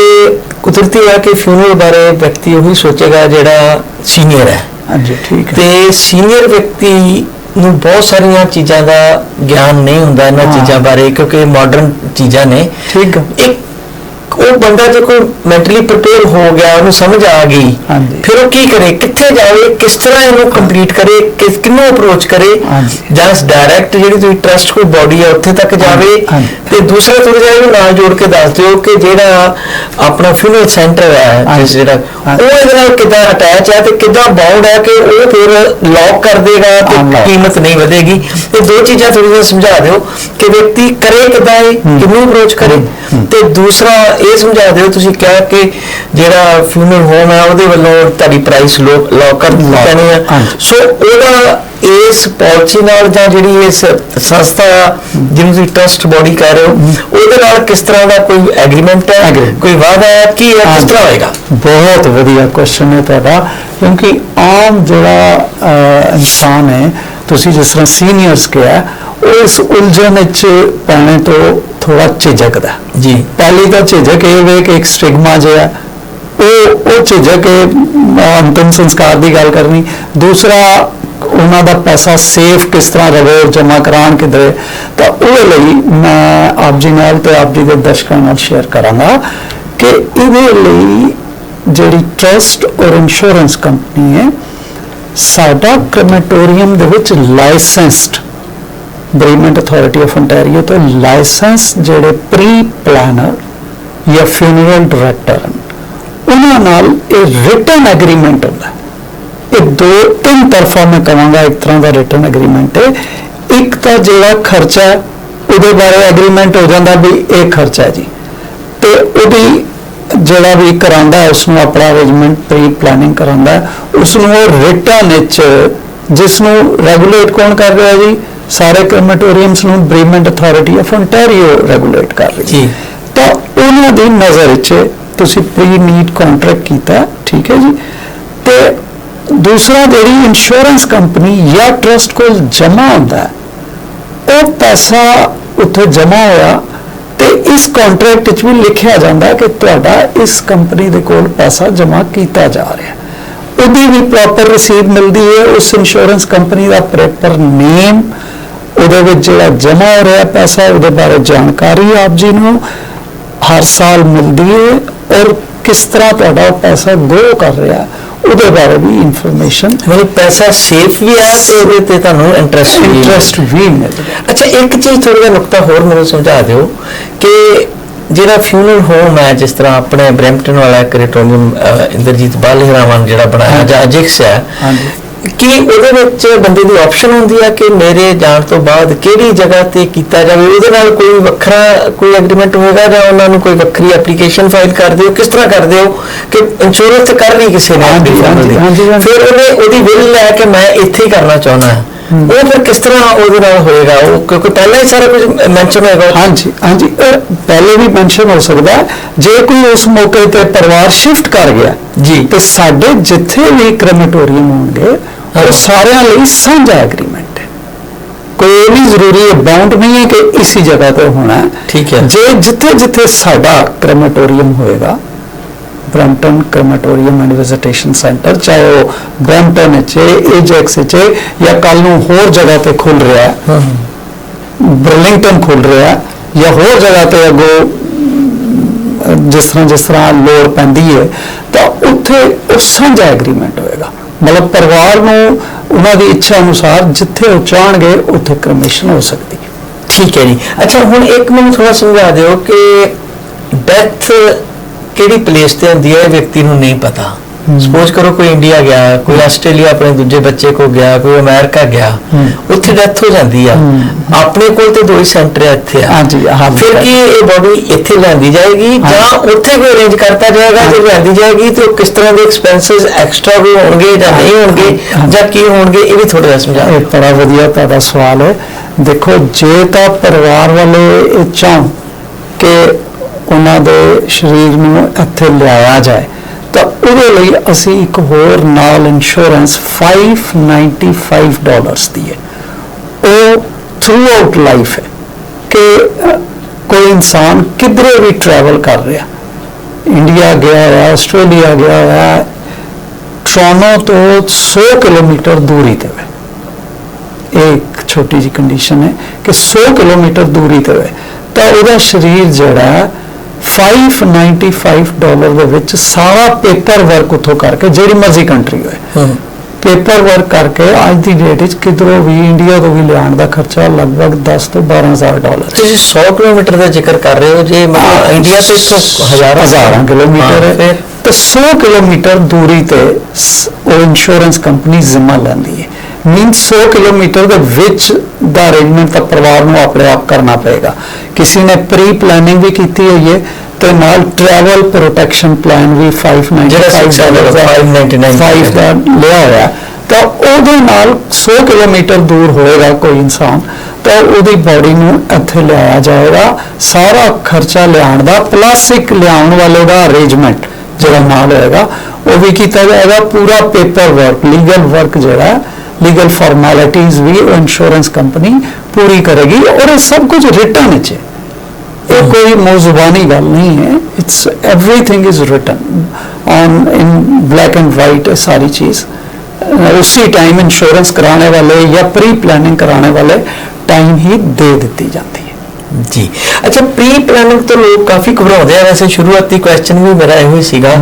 ਕੁਦਰਤੀ ਹੈ ਕਿ ਫਿਊਨਰਲ ਬਾਰੇ ਵਿਅਕਤੀ ਉਹੀ ਸੋਚੇਗਾ ਜਿਹੜਾ ਸੀਨੀਅਰ ਹੈ। ਹਾਂਜੀ ਠੀਕ ਹੈ। ਤੇ ਸੀਨੀਅਰ ਵਿਅਕਤੀ ਨੂੰ ਬਹੁਤ ਸਾਰੀਆਂ ਚੀਜ਼ਾਂ ਦਾ ਗਿਆਨ ਨਹੀਂ ਹੁੰਦਾ ਇਹਨਾਂ। ਚੀਜ਼ਾਂ ਬਾਰੇ ਕਿਉਂਕਿ ਮਾਡਰਨ ਚੀਜ਼ਾਂ ਨੇ। ਠੀਕ ਹੈ। ਇੱਕ ਉਹ ਬੰਦਾ ਜੇ ਕੋਈ ਮੈਂਟਲੀ ਪ੍ਰਿਪੇਅਰ ਹੋ ਗਿਆ ਉਹਨੂੰ ਸਮਝ ਆ ਗਈ। ਫਿਰ ਉਹ ਕੀ ਕਰੇ ਕਿੱਥੇ ਜਾਵੇ ਕਿਸ ਤਰ੍ਹਾਂ ਇਹਨੂੰ ਕੰਪਲੀਟ ਕਰੇ ਕਿਸ ਕਿੰਨੂੰ ਅਪਰੋਚ ਕਰੇ ਹਾਂਜੀ। ਜਾਂ ਡਾਇਰੈਕਟ ਜਿਹੜੀ ਤੁਸੀਂ ਟਰਸਟ ਕੋਈ ਬਾਡੀ ਹੈ ਉੱਥੇ ਤੱਕ ਜਾਵੇ। ਤੇ ਦੂਸਰਾ ਥੋੜਾ ਜਿਹਾ ਇਹਨੂੰ ਨਾਲ ਜੋੜ ਕੇ ਦੱਸ ਦਿਓ ਕਿ ਜਿਹੜਾ ਆਪਣਾ ਫਿਊਨਲ ਸੈਂਟਰ ਹੈ। ਜਿਸ ਜਿਹੜਾ। ਉਹ ਇਹਦੇ ਨਾਲ ਕਿੱਦਾਂ ਅਟੈਚ ਹੈ ਤੇ ਕਿੱਦਾਂ ਬਾਉਂਡ ਹੈ ਕਿ ਉਹ ਫਿਰ ਲੌਕ ਕਰ ਦੇਗਾ ਤੇ। ਕੀਮਤ ਨਹੀਂ ਵਧੇਗੀ ਇਹ ਦੋ ਚੀਜ਼ਾਂ ਥੋੜੀ ਜਿਹੀ ਸਮਝਾ ਦਿਓ ਕਿ ਵਿਅਕਤੀ ਕਰੇ ਕਿੱਦਾਂ ਇਹ ਕਿੰਨੂੰ ਅਪਰੋਚ ਕਰੇ ਤੇ ਦੂਸਰਾ ਇਹ ਸਮਝਾ ਦਿਓ ਤੁਸੀਂ ਕਿਹਾ ਕਿ ਜਿਹੜਾ ਫਿਊਨਲ ਹੋਮ ਹੈ ਉਹਦੇ ਵੱਲੋਂ ਤੁਹਾਡੀ ਪ੍ਰਾਈਸ ਲੌਕ ਕਰ ਦਿੱਤੀ ਹੈ। ਸੋ ਉਹਦਾ ਇਸ ਪਾਲਿਸੀ ਨਾਲ ਜਾਂ ਜਿਹੜੀ ਇਸ ਸੰਸਥਾ ਜਿਹਨੂੰ ਤੁਸੀਂ ਟਰਸਟ ਬੋਡੀ ਕਹਿ ਰਹੇ ਹੋ ਉਹਦੇ ਨਾਲ ਕਿਸ ਤਰ੍ਹਾਂ ਦਾ ਕੋਈ ਐਗਰੀਮੈਂਟ ਹੈ। ਕੋਈ ਵਾਅਦਾ ਹੈ ਕੀ ਹੈ ਕਿਸ। ਤਰ੍ਹਾਂ ਹੋਏਗਾ ਬਹੁਤ ਵਧੀਆ ਕੁਐਸਚਨ ਹੈ ਤੁਹਾਡਾ ਕਿਉਂਕਿ ਆਮ ਜਿਹੜਾ ਇਨਸਾਨ ਹੈ ਤੁਸੀਂ ਜਿਸ ਤਰ੍ਹਾਂ ਸੀਨੀਅਰਸ ਕਿਹਾ ਉਹ ਇਸ ਉਲਝਣ ਵਿੱਚ ਪੈਣੇ ਤੋਂ ਥੋੜਾ ਝਿਜਕਦਾ ਜੀ ਪਹਿਲੀ ਤਾਂ ਝਿਜਕ ਇਹ ਵੇ ਕਿ ਇੱਕ ਸਟਿਗਮਾ ਜਿਹਾ ਉਹ ਉਹ ਝਿਜਕ ਅੰਤਿਮ ਸੰਸਕਾਰ ਦੀ ਗੱਲ ਕਰਨੀ ਦੂਸਰਾ ਉਹਨਾਂ ਦਾ ਪੈਸਾ ਸੇਫ ਕਿਸ ਤਰ੍ਹਾਂ ਰਵੇ ਜਮਾ ਕਰਾਉਣ ਕਿਧਰੇ ਤਾਂ ਉਹਦੇ ਲਈ ਮੈਂ ਆਪ ਜੀ ਨਾਲ ਤੇ ਆਪ ਜੀ ਦੇ ਦਰਸ਼ਕਾਂ ਨਾਲ ਸ਼ੇਅਰ ਕਰਾਂਗਾ ਕਿ ਇਹਦੇ ਲਈ ਜਿਹੜੀ ਟਰਸਟ ਔਰ ਇੰਸ਼ੋਰੈਂਸ ਕੰਪਨੀ ਹੈ ਸਾਡਾ ਕ੍ਰੈਮੇਟੋਰੀਅਮ ਦੇ ਵਿੱਚ licensed bereavement authority of ontario ਤੋਂ ਲਾਇਸੈਂਸ ਜਿਹੜੇ ਪ੍ਰੀ ਪਲਾਨਰ ਜਾਂ ਫਿਊਨਰਲ ਡਾਇਰੈਕਟਰ ਉਹਨਾਂ ਨਾਲ ਇਹ ਰਿਟਨ ਐਗਰੀਮੈਂਟ ਹੁੰਦਾ ਇਹ ਦੋ ਤਿੰਨ ਤਰਫਾ ਮੈਂ ਕਹਾਂਗਾ ਇੱਕ ਤਰ੍ਹਾਂ ਦਾ ਰਿਟਨ ਐਗਰੀਮੈਂਟ ਹੈ। ਇੱਕ ਤਾਂ ਜਿਹੜਾ ਖਰਚਾ ਉਹਦੇ ਬਾਰੇ ਐਗਰੀਮੈਂਟ ਹੋ ਜਾਂਦਾ ਵੀ ਇਹ ਖਰਚਾ ਜੀ। ਤੇ ਉਹਦੀ ਜਿਹੜਾ ਵੀ ਕਰਾਂਦਾ ਹੈ ਉਸ ਨੂੰ ਆਪਣਾ ਅਰੇਂਜਮੈਂਟ ਪ੍ਰੀ ਪਲਾਨਿੰਗ ਕਰਾਂਦਾ ਹੈ, ਉਸ ਨੂੰ ਉਹ ਰਿਟਰਨ ਵਿੱਚ ਜਿਸ ਨੂੰ ਰੈਗੂਲੇਟ ਕੌਣ ਕਰ ਰਿਹਾ ਜੀ? ਸਾਰੇ ਕ੍ਰੈਮੇਟੋਰੀਅਮਸ ਨੂੰ bereavement authority of ontario regulate ਕਰ ਰਹੀ ਜੀ। ਤਾਂ ਉਹਨਾਂ ਦੀ ਨਜ਼ਰ ਵਿੱਚ ਤੁਸੀਂ ਪ੍ਰੀ ਨੀਡ ਕੰਟਰੈਕਟ ਕੀਤਾ ਠੀਕ ਹੈ ਜੀ? ਤੇ ਦੂਸਰਾ ਜਿਹੜੀ ਇੰਸ਼ੋਰੈਂਸ ਕੰਪਨੀ ਜਾਂ ਟਰਸਟ ਕੋਲ ਜਮ੍ਹਾਂ ਹੁੰਦਾ ਉਹ ਪੈਸਾ ਉੱਥੇ ਜਮ੍ਹਾਂ ਹੋਇਆ ਤੇ ਇਸ ਕੰਟਰੈਕਟ ਵਿੱਚ ਵੀ ਲਿਖਿਆ ਜਾਂਦਾ ਕਿ ਤੁਹਾਡਾ ਇਸ ਕੰਪਨੀ ਦੇ ਕੋਲ ਪੈਸਾ ਜਮ੍ਹਾਂ ਕੀਤਾ ਜਾ ਰਿਹਾ ਉਹਦੀ ਵੀ ਪ੍ਰੋਪਰ ਰਸੀਦ ਮਿਲਦੀ ਹੈ ਉਸ ਇੰਸ਼ੋਰੈਂਸ ਕੰਪਨੀ ਦਾ ਪ੍ਰੋਪਰ ਨੇਮ ਉਹਦੇ ਵਿੱਚ ਜਿਹੜਾ ਜਮ੍ਹਾਂ ਹੋ ਰਿਹਾ ਪੈਸਾ ਉਹਦੇ ਬਾਰੇ ਜਾਣਕਾਰੀ ਆਪ ਜੀ ਨੂੰ ਹਰ ਸਾਲ ਮਿਲਦੀ ਹੈ ਔਰ ਕਿਸ ਤਰ੍ਹਾਂ ਤੁਹਾਡਾ ਪੈਸਾ ਗਰੋ ਕਰ ਰਿਹਾ ਉਹਦੇ ਬਾਰੇ ਵੀ ਇਨਫੋਰਮੇਸ਼ਨ ਮਤਲਬ ਪੈਸਾ ਸੇਫ ਵੀ ਹੈ ਤੇ ਉਹਦੇ ਤੇ ਤੁਹਾਨੂੰ ਇੰਟਰਸਟ ਵੀ ਇੰਟਰਸਟ ਵੀ ਮਿਲ ਅੱਛਾ ਇੱਕ ਚੀਜ਼ ਥੋੜਾ ਜਿਹਾ ਨੁਕਤਾ ਹੋਰ ਮੈਨੂੰ ਸਮਝਾ ਦਿਓ ਕਿ ਜਿਹੜਾ ਫਿਊਨਲ ਹੋਮ ਹੈ ਜਿਸ ਤਰ੍ਹਾਂ ਆਪਣੇ ਬ੍ਰੈਂਪਟਨ ਵਾਲਾ ਕ੍ਰੈਟੋਨੀਅਮ ਇੰਦਰਜੀਤ ਬਾਲਹਰਾਮਨ ਜਿਹੜਾ ਬਣਾਇਆ ਜਾਂ ਅਜਿਕਸ ਹੈ। ਕੀ ਉਹਦੇ ਵਿੱਚ ਬੰਦੇ ਦੀ ਆਪਸ਼ਨ ਹੁੰਦੀ ਹੈ ਕਿ ਮੇਰੇ ਜਾਣ ਤੋਂ ਬਾਅਦ ਕਿਹੜੀ ਜਗ੍ਹਾ ਤੇ ਕੀਤਾ ਜਾਵੇ? ਉਹਦੇ ਨਾਲ ਕੋਈ ਵੱਖਰਾ ਕੋਈ ਐਗਰੀਮੈਂਟ ਹੋਏਗਾ ਜਾਂ ਉਹਨਾਂ ਨੂੰ ਕੋਈ ਵੱਖਰੀ ਐਪਲੀਕੇਸ਼ਨ ਫਾਈਲ ਕਰਦੇ ਹੋ ਕਿਸ ਤਰ੍ਹਾਂ ਕਰਦੇ ਹੋ ਕਿ ਇੰਸ਼ੋਰੈਂਸ ਕਰ ਨਹੀਂ ਕਿਸੇ ਨੇ। ਫਿਰ ਉਹਨੇ ਉਹਦੀ ਵਿਲ ਲੈ ਕੇ ਮੈਂ ਇੱਥੇ ਹੀ ਕਰਨਾ ਚਾਹੁੰਦਾ ਹਾਂ। ਉਹ ਫਿਰ ਕਿਸ ਤਰ੍ਹਾਂ ਉਹਦੇ ਨਾਲ ਹੋਏਗਾ ਉਹ ਕਿਉਂਕਿ ਪਹਿਲਾਂ ਹੀ ਸਾਰਾ ਕੁਝ ਮੈਂਸ਼ਨ ਹੋਏਗਾ ਹਾਂਜੀ ਹਾਂਜੀ ਪਹਿਲੇ ਵੀ ਮੈਂਸ਼ਨ ਹੋ ਸਕਦਾ ਜੇ ਕੋਈ ਉਸ ਮੌਕੇ ਤੇ ਪਰਿਵਾਰ ਸ਼ਿਫਟ ਕਰ ਗਿਆ ਜੀ। ਤੇ ਸਾਡੇ ਜਿੱਥੇ ਵੀ ਕ੍ਰੈਮੇਟੋਰੀਅਮ ਹੋਣਗੇ। ਉਹ ਸਾਰਿਆਂ ਲਈ ਸਾਂਝਾ ਐਗਰੀਮੈਂਟ ਹੈ ਕੋਈ ਇਹ ਨਹੀਂ ਜ਼ਰੂਰੀ ਹੈ ਬਾਉਂਡ ਨਹੀਂ ਹੈ ਕਿ ਇਸੇ ਜਗ੍ਹਾ ਤੇ ਹੋਣਾ। ਠੀਕ ਹੈ। ਜੇ ਜਿੱਥੇ ਜਿੱਥੇ ਸਾਡਾ ਕ੍ਰੈਮੇਟੋਰੀਅਮ ਹੋਏਗਾ Brampton crematorium and visitation centre ਚਾਹੇ ਉਹ ਬ੍ਰੈਂਪਟਨ ਵਿੱਚ ਏਜੈਕਸ ਵਿੱਚ ਜਾਂ ਕੱਲ ਨੂੰ ਹੋਰ ਜਗ੍ਹਾ ਤੇ ਖੁੱਲ ਰਿਹਾ ਹੈ। ਬਰਲਿੰਗਟਨ ਖੁੱਲ ਰਿਹਾ ਹੈ, ਜਾਂ ਹੋਰ ਜਗ੍ਹਾ ਤੇ ਅੱਗੋਂ ਜਿਸ ਤਰ੍ਹਾਂ ਜਿਸ ਤਰ੍ਹਾਂ ਲੋੜ ਪੈਂਦੀ ਹੈ, ਤਾਂ ਉੱਥੇ ਉਹ ਸਾਂਝਾ ਐਗਰੀਮੈਂਟ ਹੋਏਗਾ। ਮਤਲਬ ਪਰਿਵਾਰ ਨੂੰ, ਉਹਨਾਂ ਦੀ ਇੱਛਾ ਅਨੁਸਾਰ ਜਿੱਥੇ ਉਹ ਚਾਹਣਗੇ, ਉੱਥੇ ਕਮਿਸ਼ਨ ਹੋ ਸਕਦੀ ਠੀਕ ਹੈ ਜੀ। ਅੱਛਾ, ਹੁਣ ਇੱਕ ਮੈਨੂੰ ਥੋੜਾ ਸਮਝਾ ਦਿਓ ਕਿ ਡੈਥ ਕਿਹੜੀ ਪਲੇਸ ਤੇ ਹੁੰਦੀ ਹੈ ਇਹ ਵਿਅਕਤੀ ਨੂੰ ਨਹੀਂ ਪਤਾ? ਸਪੋਜ਼ ਕਰੋ ਕੋਈ ਇੰਡੀਆ ਗਿਆ ਕੋਈ ਆਸਟ੍ਰੇਲੀਆ ਆਪਣੇ ਦੂਜੇ ਬੱਚੇ ਕੋ ਗਿਆ ਕੋਈ ਅਮਰੀਕਾ ਗਿਆ। ਉੱਥੇ ਡੈਥ ਹੋ ਜਾਂਦੀ ਆ। ਆਪਣੇ ਕੋਲ ਤੇ ਦੋ ਹੀ ਸੈਂਟਰ ਆ ਇੱਥੇ। ਆ ਹਾਂਜੀ, ਹਾਂ, ਫਿਰ ਕੀ ਇਹ ਬੋਡੀ ਇੱਥੇ ਲਿਆਂਦੀ ਜਾਏਗੀ ਜਾਂ ਉੱਥੇ ਕੋਈ ਅਰੇਂਜ ਕਰਤਾ ਜਾਏਗਾ ਜੇ ਲਿਆਂਦੀ ਜਾਏਗੀ ਤੇ ਕਿਸ ਤਰ੍ਹਾਂ ਦੇ ਐਕਸਪੈਂਸਸ ਐਕਸਟਰਾ ਵੀ ਹੋਣਗੇ ਜਾਂ ਨਹੀਂ ਹੋਣਗੇ। ਜਾਂ ਕੀ ਹੋਣਗੇ ਇਹ ਵੀ ਥੋੜਾ ਜਿਹਾ ਸਮਝਾ। ਇਹ ਬੜਾ ਵਧੀਆ ਤੁਹਾਡਾ ਸਵਾਲ ਹੈ। ਦੇਖੋ ਜੇ ਤਾਂ ਪਰਿਵਾਰ ਵਾਲੇ ਚਾਹਣ ਕਿ ਉਹਨਾਂ ਦੇ ਸਰੀਰ ਨੂੰ ਇੱਥੇ ਲਿਆਇਆ ਜਾਏ। ਤਾਂ ਉਹਦੇ ਲਈ ਅਸੀਂ ਇੱਕ ਹੋਰ ਨਾਲ ਇੰਸ਼ੋਰੈਂਸ 595 ਡਾਲਰਸ ਦੀ ਹੈ। ਉਹ ਥਰੂ ਆਊਟ ਲਾਈਫ ਹੈ ਕਿ ਕੋਈ ਇਨਸਾਨ ਕਿਧਰੇ ਵੀ ਟਰੈਵਲ ਕਰ ਰਿਹਾ। ਇੰਡੀਆ ਗਿਆ ਹੈ ਆਸਟ੍ਰੇਲੀਆ ਗਿਆ ਹੈ ਟੋਰਾਂਟੋ ਤੋਂ 100 ਕਿਲੋਮੀਟਰ ਦੂਰੀ ਤੇ ਹੈ। ਇਹ ਇੱਕ ਛੋਟੀ ਜੀ ਕੰਡੀਸ਼ਨ ਹੈ ਕਿ 100 ਕਿਲੋਮੀਟਰ ਦੂਰੀ ਤੇ ਹੋਵੇ ਤਾਂ ਉਹਦਾ ਸਰੀਰ ਜਿਹੜਾ 595 ਡਾਲਰ ਦੇ ਵਿੱਚ ਸਾਰਾ ਪੇਪਰ ਵਰਕ ਉਥੋਂ ਕਰਕੇ ਜਿਹੜੀ ਮਰਜ਼ੀ ਕੰਟਰੀ ਹੋਏ। ਪੇਪਰ ਵਰਕ ਕਰਕੇ ਅੱਜ ਦੀ ਡੇਟ ਵਿੱਚ ਕਿਧਰੋਂ ਵੀ ਇੰਡੀਆ ਤੋਂ ਵੀ ਲਿਆਉਣ ਦਾ ਖਰਚਾ ਲਗਭਗ 10 ਤੋਂ 12000 ਡਾਲਰ ਤੁਸੀਂ 100 ਕਿਲੋਮੀਟਰ ਦਾ ਜ਼ਿਕਰ ਕਰ ਰਹੇ ਹੋ ਜੇ ਮਤਲਬ ਇੰਡੀਆ ਤੋਂ ਇੱਥੋਂ ਹਜ਼ਾਰਾਂ ਹਜ਼ਾਰਾਂ ਕਿਲੋਮੀਟਰ ਹਾਂ, ਤੇ 100 ਕਿਲੋਮੀਟਰ ਦੂਰੀ ਤੇ ਉਹ ਇੰਸ਼ੋਰੈਂਸ ਕੰਪਨੀ ਜ਼ਿੰਮਾ ਲੈਂਦੀ ਹੈ। ਮੀਨ 100 ਕਿਲੋਮੀਟਰ ਦੇ ਵਿੱਚ ਦਾ ਅਰੇਂਜਮੈਂਟ ਤਾਂ ਪਰਿਵਾਰ ਨੂੰ ਆਪਣੇ ਆਪ ਕਰਨਾ ਪਏਗਾ। ਕਿਸੇ ਨੇ ਪ੍ਰੀ ਪਲੈਨਿੰਗ ਵੀ ਕੀਤੀ ਹੋਈ ਹੈ ਤੇ ਨਾਲ ਟਰੈਵਲ ਪ੍ਰੋਟੈਕਸ਼ਨ ਪਲਾਨ ਵੀ 595 ਜਿਹੜਾ 600 ਦਾ 599 5 ਦਾ ਲਿਆ ਹੋਇਆ ਤਾਂ ਉਹਦੇ ਨਾਲ 100 ਕਿਲੋਮੀਟਰ ਦੂਰ ਹੋਏਗਾ ਕੋਈ ਇਨਸਾਨ ਤਾਂ ਉਹਦੀ ਬਾਡੀ ਨੂੰ ਇੱਥੇ ਲਿਆਇਆ ਜਾਏਗਾ। ਸਾਰਾ ਖਰਚਾ ਲਿਆਉਣ ਦਾ ਪਲੱਸ ਇੱਕ ਲਿਆਉਣ ਵਾਲੇ ਦਾ ਅਰੇਂਜਮੈਂਟ ਜਿਹੜਾ ਨਾਲ ਹੋਏਗਾ ਉਹ ਵੀ ਕੀਤਾ ਜਾਏਗਾ। ਪੂਰਾ ਪੇਪਰ ਵਰਕ ਲੀਗਲ ਵਰਕ ਜਿਹੜਾ ਲੀਗਲ ਫਾਰਮੈਲਿਟੀਆਂ ਵੀ ਇੰਸ਼ੋਰੈਂਸ ਕੰਪਨੀ ਪੂਰੀ ਕਰੇਗੀ ਔਰ ਇਹ ਸਭ ਕੁਝ ਰਿਟਨ ਵਿੱਚ ਹੈ ਇਹ ਕੋਈ ਮੌਜ਼ੂਬਾਨੀ ਗੱਲ ਨਹੀਂ ਹੈ it's everything is written on in black and white है सारी चीज अ, उसी टाइम इंश्योरेंस कराने वाले या प्री प्लानिंग कराने वाले टाइम ही दे ਦਿੱਤੀ ਜਾਂਦੀ ਹੈ ਜੀ ਅੱਛਾ ਪ੍ਰੀ ਪਲਾਨਿੰਗ ਤੋਂ ਲੋਕ ਕਾਫੀ ਘਬਰਾਉਂਦੇ ਆ ਵੈਸੇ ਸ਼ੁਰੂਆਤੀ ਕੁਐਸਚਨ ਵੀ ਮੇਰਾ ਇਹੋ ਹੀ ਸੀਗਾ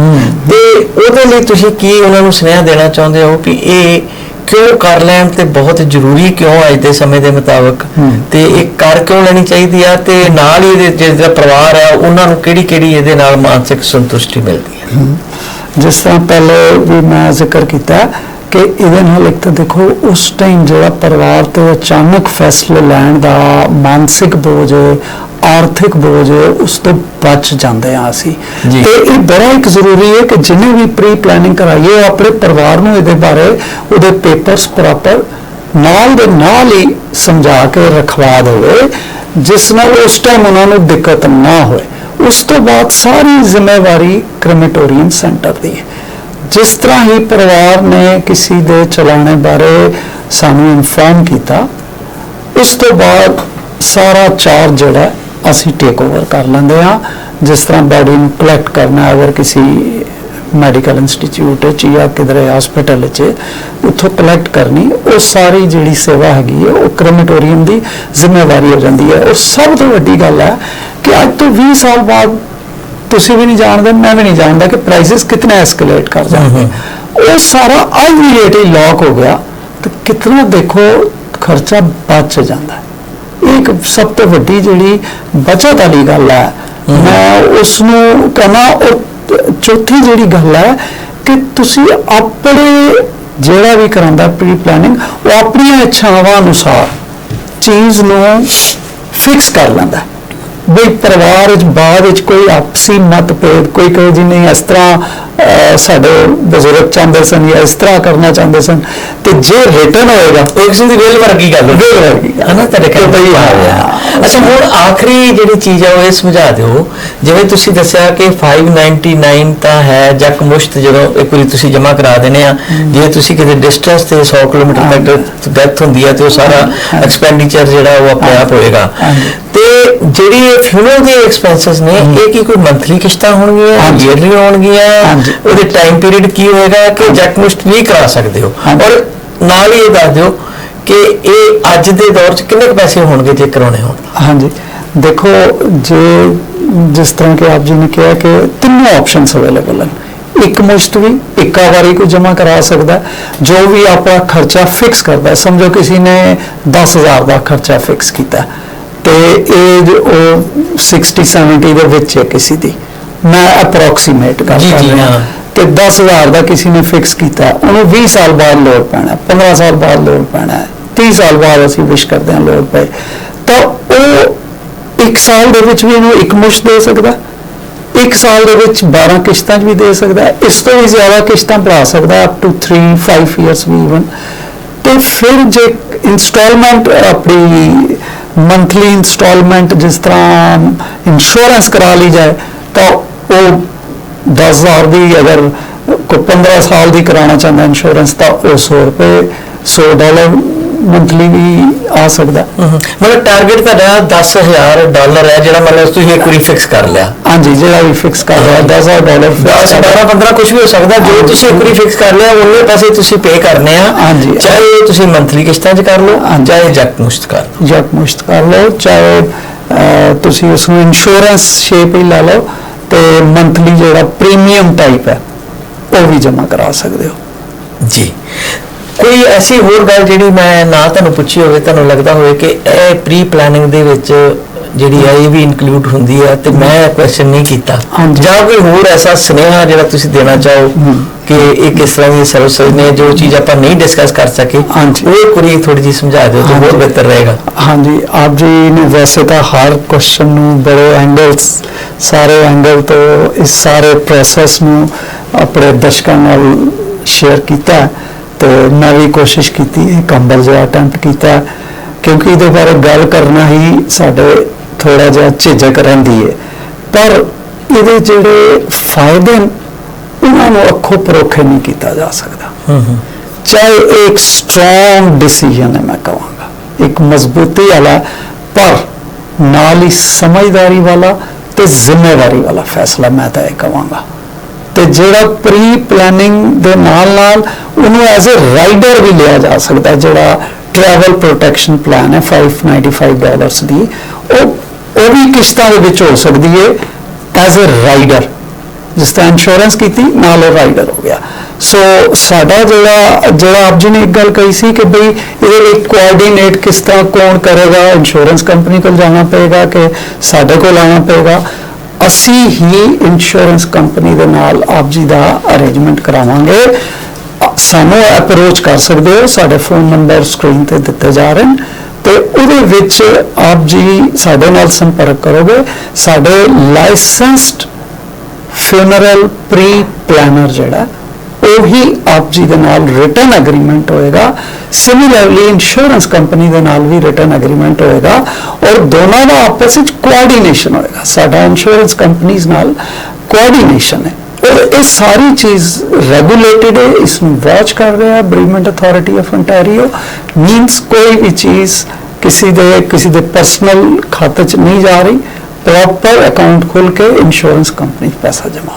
ਤੇ ਉਹਦੇ ਲਈ ਤੁਸੀਂ ਕੀ ਉਹਨਾਂ ਨੂੰ ਸੁਨੇਹਾ ਦੇਣਾ ਚਾਹੁੰਦੇ ਹੋ ਕਿ ਇਹ ਕਿਉਂ ਕਰ ਲੈਣ ਤੇ ਬਹੁਤ ਜ਼ਰੂਰੀ ਕਿਉਂ ਅੱਜ ਦੇ ਸਮੇਂ ਦੇ ਮੁਤਾਬਕ। ਤੇ ਇਹ ਕਰ ਕਿਉਂ ਲੈਣੀ ਚਾਹੀਦੀ ਆ? ਤੇ ਨਾਲ ਹੀ ਇਹਦੇ ਜਿਹੜਾ ਪਰਿਵਾਰ ਆ ਉਹਨਾਂ ਨੂੰ ਕਿਹੜੀ ਕਿਹੜੀ ਇਹਦੇ ਨਾਲ ਮਾਨਸਿਕ ਸੰਤੁਸ਼ਟੀ ਮਿਲਦੀ ਹੈ। ਜਿਸ ਤਰ੍ਹਾਂ ਪਹਿਲੇ ਵੀ ਮੈਂ ਜ਼ਿਕਰ ਕੀਤਾ ਕਿ ਇਹਦੇ ਨਾਲ ਇੱਕ ਤਾਂ ਦੇਖੋ ਉਸ ਟਾਈਮ ਜਿਹੜਾ ਪਰਿਵਾਰ ਤੇ ਅਚਾਨਕ ਫੈਸਲੇ ਲੈਣ ਦਾ ਮਾਨਸਿਕ ਬੋਝ ਆਰਥਿਕ ਬੋਝ ਉਸ ਤੋਂ ਬਚ ਜਾਂਦੇ ਆ ਅਸੀਂ। ਤੇ ਇਹ ਬੜਾ ਇੱਕ ਜ਼ਰੂਰੀ ਹੈ ਕਿ ਜਿਹਨੇ ਵੀ ਪ੍ਰੀ ਪਲੈਨਿੰਗ ਕਰਾਈਏ ਉਹ ਆਪਣੇ ਪਰਿਵਾਰ ਨੂੰ ਇਹਦੇ ਬਾਰੇ ਉਹਦੇ ਪੇਪਰਸ ਪ੍ਰੋਪਰ ਨਾਲ ਦੇ ਨਾਲ ਹੀ ਸਮਝਾ ਕੇ ਰਖਵਾ ਦੇਵੇ ਜਿਸ ਨਾਲ ਉਸ ਟਾਈਮ ਉਹਨਾਂ ਨੂੰ ਦਿੱਕਤ ਨਾ ਹੋਏ। ਉਸ ਤੋਂ ਬਾਅਦ ਸਾਰੀ ਜ਼ਿੰਮੇਵਾਰੀ ਕ੍ਰੈਮੇਟੋਰੀਅਮ ਸੈਂਟਰ ਦੀ ਹੈ। ਜਿਸ ਤਰ੍ਹਾਂ ਹੀ ਪਰਿਵਾਰ ਨੇ ਕਿਸੇ ਦੇ ਚਲਾਣੇ ਬਾਰੇ ਸਾਨੂੰ ਇਨਫੋਰਮ ਕੀਤਾ ਉਸ ਤੋਂ ਬਾਅਦ ਸਾਰਾ ਚਾਰਜ ਜਿਹੜਾ ਅਸੀਂ ਟੇਕ ਓਵਰ ਕਰ ਲੈਂਦੇ ਹਾਂ। ਜਿਸ ਤਰ੍ਹਾਂ ਬਾਡੀ ਨੂੰ ਕਲੈਕਟ ਕਰਨਾ ਅਗਰ ਕਿਸੇ ਮੈਡੀਕਲ ਇੰਸਟੀਚਿਊਟ ਚ ਜਾਂ ਕਿਧਰੇ ਹਸਪੀਟਲ ਚ ਉੱਥੋਂ ਕਲੈਕਟ ਕਰਨੀ ਉਹ ਸਾਰੀ ਜਿਹੜੀ ਸੇਵਾ ਹੈਗੀ ਹੈ ਉਹ ਕ੍ਰੈਮੇਟੋਰੀਅਮ ਦੀ ਜ਼ਿੰਮੇਵਾਰੀ ਹੋ ਜਾਂਦੀ ਹੈ। ਉਹ ਸਭ ਤੋਂ ਵੱਡੀ ਗੱਲ ਹੈ ਕਿ ਅੱਜ ਤੋਂ 20 ਸਾਲ ਬਾਅਦ ਤੁਸੀਂ ਵੀ ਨਹੀਂ ਜਾਣਦੇ ਮੈਂ ਵੀ ਨਹੀਂ ਜਾਣਦਾ ਕਿ ਪ੍ਰਾਈਸਸ ਕਿਤਨੇ ਐਸਕੇਲੇਟ ਕਰ ਜਾਂਦੇ ਉਹ ਸਾਰਾ ਅੱਜ ਦੀ ਰੇਟ ਹੀ ਲੌਕ ਹੋ ਗਿਆ ਤੇ ਕਿਤਨਾ ਦੇਖੋ ਖਰਚਾ ਬਚ ਜਾਂਦਾ ਹੈ। ਇਹ ਇੱਕ ਸਭ ਤੋਂ ਵੱਡੀ ਜਿਹੜੀ ਬਚਤ ਵਾਲੀ ਗੱਲ ਹੈ। ਮੈਂ ਉਸ ਨੂੰ ਕਹਣਾ ਉਹ ਚੌਥੀ ਜਿਹੜੀ ਗੱਲ ਹੈ ਕਿ ਤੁਸੀਂ ਆਪਣੇ ਜਿਹੜਾ ਵੀ ਕਰਾਂਦਾ ਪ੍ਰੀ ਪਲਾਨਿੰਗ ਉਹ ਆਪਣੀਆਂ ਇੱਛਾਵਾਂ ਅਨੁਸਾਰ ਚੀਜ਼ ਨੂੰ ਫਿਕਸ ਕਰ ਲੈਂਦਾ ਬਈ ਪਰਿਵਾਰ ਵਿੱਚ ਬਾਅਦ ਵਿੱਚ ਕੋਈ ਆਪਸੀ ਮਤਭੇਦ, ਕੋਈ ਕਹੇ ਜੀ ਨਹੀਂ, ਇਸ ਤਰ੍ਹਾਂ ਸਾਡੇ ਬਜ਼ੁਰਗ ਚਾਹੁੰਦੇ ਸਨ ਜਾਂ ਇਸ ਤਰ੍ਹਾਂ ਕਰਨਾ ਚਾਹੁੰਦੇ ਸਨ ਤੇ ਜੇ ਰਿਟਰਨ ਹੋਏਗਾ ਉਹ ਕਿਸੇ ਦੀ ਵੇਲ ਵਰਗੀ ਗੱਲ ਵੇਲ ਵਰਗੀ। ਹਨਾ ਤੁਹਾਡੇ ਕਿ ਕੋਲ ਭਈ ਹਾਂ। ਅੱਛਾ ਹੁਣ ਆਖਰੀ ਜਿਹੜੀ ਚੀਜ਼ ਹੈ ਉਹ ਇਹ ਸਮਝਾ ਦਿਓ। ਜਿਵੇਂ ਤੁਸੀਂ ਦੱਸਿਆ ਕਿ 599 ਤਾਂ ਹੈ ਜੱਕ ਮੁਸ਼ਤ ਜਦੋਂ ਇੱਕ ਵਾਰੀ ਤੁਸੀਂ ਜਮ੍ਹਾਂ ਕਰਾ ਦਿੰਦੇ ਆ ਜੇ ਤੁਸੀਂ ਕਿਤੇ ਡਿਸਟੈਂਸ ਤੇ 100 ਕਿਲੋਮੀਟਰ ਤੱਕ ਡੈਥ ਹੁੰਦੀ ਹੈ ਤੇ ਉਹ ਸਾਰਾ ਐਕਸਪੈਂਡੀਚਰ ਜਿਹੜਾ ਉਹ ਆਪਣੇ ਆਪ ਹੋਏਗਾ। ਤੇ ਜਿਹੜੀ ਇਹ ਫਿਊਨਲ ਦੇ ਐਕਸਪੈਂਸਸ ਨੇ ਇਹ ਕੀ ਕੋਈ ਮੰਥਲੀ ਕਿਸ਼ਤਾਂ ਹੋਣਗੀਆਂ। ਈਅਰਲੀ ਹੋਣਗੀਆਂ। ਉਹਦੇ ਟਾਈਮ ਪੀਰੀਅਡ ਕੀ ਹੋਏਗਾ ਕਿ ਜੱਕ ਮੁਸ਼ਤ ਵੀ ਕਰਾ ਸਕਦੇ ਹੋ। ਔਰ ਨਾਲ ਹੀ ਇਹ ਦੱਸ ਦਿਓ ਕਿ ਇਹ ਅੱਜ ਦੇ ਦੌਰ 'ਚ ਕਿੰਨੇ ਕੁ ਪੈਸੇ ਹੋਣਗੇ ਜੇ ਕਰਾਉਣੇ ਹੋਣ ਹਾਂਜੀ ਦੇਖੋ ਜੇ ਜਿਸ ਤਰ੍ਹਾਂ ਕਿ ਆਪ ਜੀ ਨੇ ਕਿਹਾ ਕਿ ਤਿੰਨੋਂ ਆਪਸ਼ਨਸ ਅਵੇਲੇਬਲ ਹਨ ਇੱਕ ਮੁਸ਼ਤ ਵੀ ਇੱਕਾ ਵਾਰੀ ਕੋਈ ਜਮ੍ਹਾਂ ਕਰਾ ਸਕਦਾ। ਜੋ ਵੀ ਆਪਣਾ ਖਰਚਾ ਫਿਕਸ ਕਰਦਾ। ਸਮਝੋ ਕਿਸੇ ਨੇ 10000 ਦਾ ਖਰਚਾ ਫਿਕਸ ਕੀਤਾ ਤੇ ਏਜ ਉਹ 60 70 ਦੇ ਵਿੱਚ ਹੈ ਕਿਸੇ ਦੀ ਮੈਂ ਅਪਰੋਕਸੀਮੇਟ ਕਰ ਰਿਹਾ ਹਾਂ। ਤੇ 10000 ਦਾ ਕਿਸੇ ਨੇ ਫਿਕਸ ਕੀਤਾ ਉਹਨੂੰ 20 ਸਾਲ ਬਾਅਦ ਲੋੜ ਪੈਣਾ 15 ਸਾਲ ਬਾਅਦ ਲੋੜ ਪੈਣਾ ਹੈ, 30 ਸਾਲ ਬਾਅਦ ਅਸੀਂ ਵਿਸ਼ ਕਰਦੇ ਹਾਂ ਲੋੜ ਪਏ ਤਾਂ ਉਹ ਇੱਕ ਸਾਲ ਦੇ ਵਿੱਚ ਵੀ ਇਹਨੂੰ ਇੱਕ ਮੁਸ਼ਤ ਦੇ ਸਕਦਾ ਇੱਕ ਸਾਲ ਦੇ ਵਿੱਚ 12 ਕਿਸ਼ਤਾਂ ਵੀ ਦੇ ਸਕਦਾ। ਇਸ ਤੋਂ ਵੀ ਜ਼ਿਆਦਾ ਕਿਸ਼ਤਾਂ ਭਰਾ ਸਕਦਾ ਅਪ ਟੂ 3 5 ਇਅਰਸ ਵੀ ਇਵਨ ਤੇ ਫਿਰ ਜੇ ਇਨਸਟਾਲਮੈਂਟ ਆਪਣੀ ਮੰਥਲੀ ਇਨਸਟਾਲਮੈਂਟ ਜਿਸ ਤਰ੍ਹਾਂ ਇੰਸ਼ੋਰੈਂਸ ਕਰਾ ਲਈ ਜਾਏ, ਤਾਂ ਉਹ 10000 ਦੀ ਅਗਰ ਕੋਈ 15 ਸਾਲ ਦੀ ਕਰਾਉਣਾ ਚਾਹੁੰਦਾ ਇੰਸ਼ੋਰੈਂਸ ਤਾਂ ਉਹ 100 ਰੁਪਏ 100 ਡਾਲਰ ਮੰਥਲੀ ਵੀ ਆ ਸਕਦਾ। ਮਤਲਬ ਟਾਰਗੇਟ ਤੁਹਾਡਾ 10000 ਡਾਲਰ ਹੈ ਜਿਹੜਾ ਮਤਲਬ ਤੁਸੀਂ ਇੱਕ ਵਾਰੀ ਫਿਕਸ ਕਰ ਲਿਆ। ਹਾਂਜੀ ਜਿਹੜਾ ਵੀ ਫਿਕਸ ਕਰ ਰਿਹਾ 10000 ਡਾਲਰ 10 12 15 ਕੁਝ ਵੀ ਹੋ ਸਕਦਾ ਜੋ ਤੁਸੀਂ ਇੱਕ ਵਾਰੀ ਫਿਕਸ ਕਰ ਲਿਆ ਉਹਨੇ ਪੈਸੇ ਤੁਸੀਂ ਪੇ ਕਰਨੇ ਆ। ਹਾਂਜੀ। ਚਾਹੇ ਤੁਸੀਂ ਮੰਥਲੀ ਕਿਸ਼ਤਾਂ 'ਚ ਕਰ ਲਓ। ਚਾਹੇ ਜੱਕ ਮੁਸ਼ਤ ਕਰ ਲਓ। ਜੱਟ ਮੁਸ਼ਤ ਕਰ ਲਓ ਚਾਹੇ ਤੁਸੀਂ ਉਸ ਨੂੰ ਇੰਸ਼ੋਰੈਂਸ ਸ਼ੇਪ ਹੀ ਲਾ ਲਓ ਤੇ ਮੰਥਲੀ ਜਿਹੜਾ ਪ੍ਰੀਮੀਅਮ ਟਾਈਪ ਹੈ ਉਹ ਵੀ ਜਮ੍ਹਾਂ ਕਰਾ ਸਕਦੇ ਹੋ। ਜੀ। ਕੋਈ ਐਸੀ ਹੋਰ ਗੱਲ ਜਿਹੜੀ ਮੈਂ ਨਾ ਤੁਹਾਨੂੰ ਪੁੱਛੀ ਹੋਵੇ ਤੁਹਾਨੂੰ ਲੱਗਦਾ ਹੋਵੇ ਕਿ ਇਹ ਪ੍ਰੀ ਪਲਾਨਿੰਗ ਦੇ ਵਿੱਚ ਜਿਹੜੀ ਹੈ ਇਹ ਵੀ ਇਨਕਲੂਡ ਹੁੰਦੀ ਹੈ ਤੇ ਮੈਂ ਕੁਐਸਚਨ ਨਹੀਂ ਕੀਤਾ। ਜਾਂ ਕੋਈ ਹੋਰ ਐਸਾ ਸੁਨੇਹਾ ਜਿਹੜਾ ਤੁਸੀਂ ਦੇਣਾ ਚਾਹੋ। ਕਿ ਇਹ ਕਿਸ ਤਰ੍ਹਾਂ ਦੀ ਸਰਵਿਸ ਨੇ ਜੋ ਚੀਜ਼ ਆਪਾਂ ਨਹੀਂ ਡਿਸਕਸ ਕਰ ਸਕੇ। ਉਹ ਕੁਰੀ ਥੋੜੀ ਜੀ ਸਮਝਾ ਦਿਓ ਤਾਂ ਹਾਂਜੀ। ਬਿਹਤਰ ਰਹੇਗਾ ਹਾਂਜੀ ਆਪ ਜੀ ਨੇ ਵੈਸੇ ਤਾਂ ਹਰ ਕੁਐਸਚਨ ਨੂੰ ਬੜੇ ਐਂਗਲਸ ਸਾਰੇ ਐਂਗਲ ਤੋਂ ਇਸ ਸਾਰੇ ਪ੍ਰੋਸੈਸ ਨੂੰ ਆਪਣੇ ਦਰਸ਼ਕਾਂ ਨਾਲ ਸ਼ੇਅਰ ਕੀਤਾ ਤੇ ਮੈਂ ਵੀ ਕੋਸ਼ਿਸ਼ ਕੀਤੀ ਹੈ ਕੰਬਲ ਜਿਹਾ ਅਟੈਂਪਟ ਕੀਤਾ ਕਿਉਂਕਿ ਇਹਦੇ ਬਾਰੇ ਗੱਲ ਕਰਨਾ ਹੀ ਸਾਡੇ ਥੋੜਾ ਜਿਹਾ ਝਿਜਕ ਰਹਿੰਦੀ ਹੈ ਪਰ ਇਹਦੇ ਜਿਹੜੇ ਫਾਇਦੇ ਉਹਨਾਂ ਨੂੰ ਅੱਖੋਂ ਪਰੋਖੇ ਨਹੀਂ ਕੀਤਾ ਜਾ ਸਕਦਾ। ਹੂੰ ਹੂੰ। ਚਾਹੇ ਇੱਕ ਸਟਰੋਂਗ ਡਿਸੀਜਨ ਹੈ ਮੈਂ ਕਹਾਂਗਾ। ਇੱਕ ਮਜ਼ਬੂਤੀ ਵਾਲਾ ਪਰ ਨਾਲ ਹੀ ਸਮਝਦਾਰੀ ਵਾਲਾ ਤੇ ਜ਼ਿੰਮੇਵਾਰੀ ਵਾਲਾ ਫੈਸਲਾ ਮੈਂ ਤਾਂ ਇਹ ਕਹਾਂਗਾ। ਤੇ ਜਿਹੜਾ ਪ੍ਰੀ ਪਲੈਨਿੰਗ ਦੇ ਨਾਲ ਨਾਲ ਉਹਨੂੰ ਐਜ਼ ਅ ਰਾਈਡਰ ਵੀ ਲਿਆ ਜਾ ਸਕਦਾ, ਜਿਹੜਾ ਟਰੈਵਲ ਪ੍ਰੋਟੈਕਸ਼ਨ ਪਲਾਨ ਹੈ 595 ਡਾਲਰਸ ਦੀ, ਉਹ ਉਹ ਵੀ ਕਿਸ਼ਤਾਂ ਦੇ ਵਿੱਚ ਹੋ ਸਕਦੀ ਹੈ ਐਜ਼ ਅ ਰਾਈਡਰ ਜਿਸ ਤਰ੍ਹਾਂ ਇੰਸ਼ੋਰੈਂਸ ਕੀਤੀ, ਨਾਲ ਉਹ ਰਾਈਡਰ ਹੋ ਗਿਆ। ਸੋ ਸਾਡਾ ਜਿਹੜਾ ਜਿਹੜਾ ਆਪ ਜੀ ਨੇ ਇੱਕ ਗੱਲ ਕਹੀ ਸੀ ਕਿ ਬਈ ਇਹਦੇ ਲਈ ਕੋਆਰਡੀਨੇਟ ਕਿਸ ਤਰ੍ਹਾਂ ਕੌਣ ਕਰੇਗਾ ਇੰਸ਼ੋਰੈਂਸ ਕੰਪਨੀ ਕੋਲ ਜਾਣਾ ਪਏਗਾ ਕਿ ਸਾਡੇ ਕੋਲ ਆਉਣਾ ਪਏਗਾ। ਅਸੀਂ ਹੀ ਇੰਸ਼ੋਰੈਂਸ ਕੰਪਨੀ ਦੇ ਨਾਲ ਆਪ ਜੀ ਦਾ ਅਰੇਂਜਮੈਂਟ ਕਰਾਵਾਂਗੇ। ਸਾਨੂੰ ਅਪਰੋਚ ਕਰ ਸਕਦੇ ਹੋ, ਸਾਡੇ ਫੋਨ ਨੰਬਰ ਸਕਰੀਨ ਤੇ ਦਿੱਤੇ ਜਾ ਰਹੇ ਨੇ ਤੇ ਉਹਦੇ ਵਿੱਚ ਆਪ ਜੀ ਸਾਡੇ ਨਾਲ ਸੰਪਰਕ ਕਰੋਗੇ। ਸਾਡੇ ਲਾਇਸੈਂਸਡ ਫਿਊਨਰਲ ਪ੍ਰੀ ਪਲੈਨਰ ਜਿਹੜਾ ਉਹ ਹੀ ਆਪ ਜੀ ਦੇ ਨਾਲ ਰਿਟਰਨ ਐਗਰੀਮੈਂਟ ਹੋਏਗਾ। ਸਿਮਿਲਰਲੀ ਇੰਸ਼ੋਰੈਂਸ ਕੰਪਨੀ ਦੇ ਨਾਲ ਵੀ ਰਿਟਰਨ ਐਗਰੀਮੈਂਟ ਹੋਏਗਾ ਔਰ ਦੋਨਾਂ ਦਾ ਆਪਸ ਵਿੱਚ ਕੋਆਰਡੀਨੇਸ਼ਨ ਹੋਏਗਾ। ਸਾਡਾ ਇੰਸ਼ੋਰੈਂਸ ਕੰਪਨੀਆਂ ਨਾਲ ਕੋਆਰਡੀਨੇਸ਼ਨ ਹੈ। ਔਰ ਇਹ ਸਾਰੀ ਚੀਜ਼ ਰੈਗੂਲੇਟਡ ਹੈ। ਇਸ ਨੂੰ ਵਾਚ ਕਰ ਰਿਹਾ bereavement authority of ontario means ਕੋਈ ਵੀ ਚੀਜ਼ ਕਿਸੇ ਦੇ ਕਿਸੇ ਦੇ ਪਰਸਨਲ ਖਾਤੇ 'ਚ ਨਹੀਂ ਜਾ ਰਹੀ। ਪ੍ਰੋਪਰ ਅਕਾਊਂਟ ਖੋਲ ਕੇ ਇੰਸ਼ੋਰੈਂਸ ਕੰਪਨੀ 'ਚ ਪੈਸਾ ਜਮਾ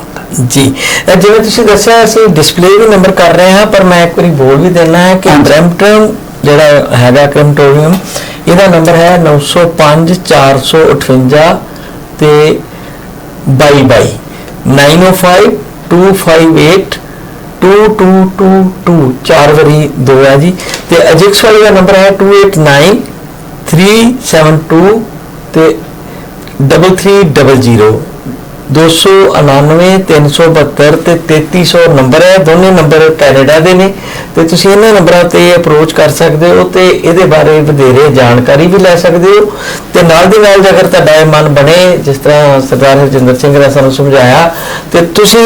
ਜੀ। ਜਿਵੇਂ ਤੁਸੀਂ ਦੱਸਿਆ ਅਸੀਂ ਡਿਸਪਲੇ ਵੀ ਨੰਬਰ ਕਰ ਰਹੇ ਹਾਂ ਪਰ ਮੈਂ ਇੱਕ ਵਾਰੀ ਬੋਲ ਵੀ ਦੇਣਾ ਹੈ ਕਿ। ਬ੍ਰੈਂਪਟਨ ਜਿਹੜਾ ਹੈਗਾ ਕ੍ਰਿਮਟੋਰੀਅਮ ਇਹਦਾ ਨੰਬਰ ਹੈ 905 458 ਤੇ 22 905 258 2222 ਚਾਰ ਵਾਰੀ ਦੋ ਹੈ ਜੀ। ਤੇ ਅਜਿਕਸ ਵਾਲੀ ਦਾ ਨੰਬਰ ਹੈ 289 372 ਤੇ 3300 299 372 ਤੇ 3300 ਨੰਬਰ ਹੈ। ਦੋਨੇ ਨੰਬਰ ਕੈਨੇਡਾ ਦੇ ਨੇ। ਤੇ ਤੁਸੀਂ ਇਹਨਾਂ ਨੰਬਰਾਂ ਤੇ ਅਪਰੋਚ ਕਰ ਸਕਦੇ ਹੋ ਤੇ ਇਹਦੇ ਬਾਰੇ ਵਧੇਰੇ ਜਾਣਕਾਰੀ ਵੀ ਲੈ ਸਕਦੇ ਹੋ। ਤੇ ਨਾਲ ਦੀ ਨਾਲ ਜੇਕਰ ਤੁਹਾਡਾ ਇਹ ਮਨ ਬਣੇ, ਜਿਸ ਤਰ੍ਹਾਂ ਸਰਦਾਰ ਹਰਜਿੰਦਰ ਸਿੰਘ ਨੇ ਸਾਨੂੰ ਸਮਝਾਇਆ, ਤੇ ਤੁਸੀਂ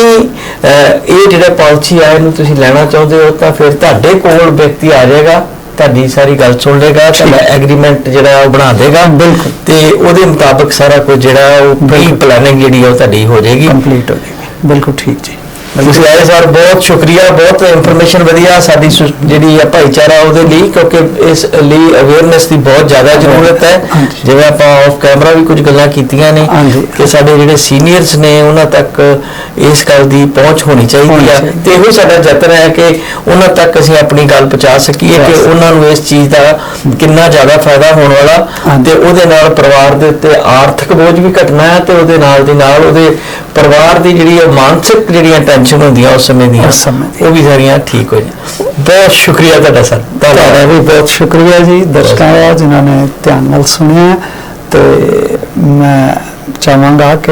ਇਹ ਜਿਹੜਾ ਪਾਲਿਸੀ ਆ, ਇਹਨੂੰ ਤੁਸੀਂ ਲੈਣਾ ਚਾਹੁੰਦੇ ਹੋ ਤਾਂ ਫਿਰ ਤੁਹਾਡੇ ਕੋਲ ਵਿਅਕਤੀ ਆ ਜਾਏਗਾ। ਤੁਹਾਡੀ ਸਾਰੀ ਗੱਲ ਸੁਣ ਲੇਗਾ ਤੁਹਾਡਾ ਐਗਰੀਮੈਂਟ ਜਿਹੜਾ ਉਹ ਬਣਾ ਦੇਗਾ। ਬਿਲਕੁਲ। ਤੇ ਉਹਦੇ ਮੁਤਾਬਕ ਸਾਰਾ ਕੁਝ ਜਿਹੜਾ ਉਹ ਪ੍ਰੀ। ਪਲਾਨਿੰਗ ਜਿਹੜੀ ਉਹ ਤੁਹਾਡੀ ਹੋ ਜਾਏਗੀ। ਕੰਪਲੀਟ ਹੋ ਜਾਏਗੀ। ਬਿਲਕੁਲ ਠੀਕ ਜੀ। ਤੁਸੀਂ ਆਏ ਸਰ ਬਹੁਤ ਸ਼ੁਕਰੀਆ ਬਹੁਤ ਇਨਫੋਰਮੇਸ਼ਨ ਵਧੀਆ ਸਾਡੀ ਜਿਹੜੀ ਭਾਈਚਾਰਾ ਉਹਦੇ ਲਈ ਕਿਉਂਕਿ ਇਸ ਲਈ ਅਵੇਅਰਨੈਸ ਦੀ ਬਹੁਤ ਜ਼ਿਆਦਾ ਜ਼ਰੂਰਤ ਹੈ। ਜਿਵੇਂ ਆਪਾਂ ਆਫ ਕੈਮਰਾ ਵੀ ਕੁਝ ਗੱਲਾਂ ਕੀਤੀਆਂ ਨੇ। ਕਿ ਸਾਡੇ ਜਿਹੜੇ ਸੀਨੀਅਰਸ ਨੇ ਉਹਨਾਂ ਤੱਕ ਇਸ ਗੱਲ ਦੀ ਪਹੁੰਚ ਹੋਣੀ ਚਾਹੀਦੀ ਚਾਹੀਦੀ। ਤੇ ਇਹੋ ਸਾਡਾ ਯਤਨ ਹੈ ਕਿ ਉਹਨਾਂ ਤੱਕ ਅਸੀਂ ਆਪਣੀ ਗੱਲ ਪਹੁੰਚਾ ਸਕੀਏ ਕਿ. ਉਹਨਾਂ ਨੂੰ ਇਸ ਚੀਜ਼ ਦਾ ਕਿੰਨਾ ਜ਼ਿਆਦਾ ਫਾਇਦਾ ਹੋਣ ਵਾਲਾ। ਤੇ ਉਹਦੇ ਨਾਲ ਪਰਿਵਾਰ ਦੇ ਉੱਤੇ ਆਰਥਿਕ ਬੋਝ ਵੀ ਘਟਣਾ ਹੈ ਤੇ ਉਹਦੇ ਨਾਲ ਦੀ ਨਾਲ ਉਹਦੇ ਪਰਿਵਾਰ ਦੀ ਜਿਹੜੀ ਮਾਨਸਿਕ ਜਿਹੜੀਆਂ ਟੈਨਸ਼ਨ ਹੁੰਦੀਆਂ ਉਸ ਸਮੇਂ ਦੀਆਂ। ਉਸ ਸਮੇਂ। ਉਹ ਵੀ ਸਾਰੀਆਂ ਠੀਕ ਹੋ ਜਾਣ। ਬਹੁਤ ਸ਼ੁਕਰੀਆ ਤੁਹਾਡਾ ਸਰ। ਤੁਹਾਡਾ ਵੀ ਬਹੁਤ ਸ਼ੁਕਰੀਆ ਜੀ। ਦਰਸ਼ਕਾਂ ਦਾ ਜਿਨ੍ਹਾਂ ਨੇ ਧਿਆਨ ਨਾਲ ਸੁਣਿਆ ਤੇ ਮੈਂ ਚਾਹਾਂਗਾ ਕਿ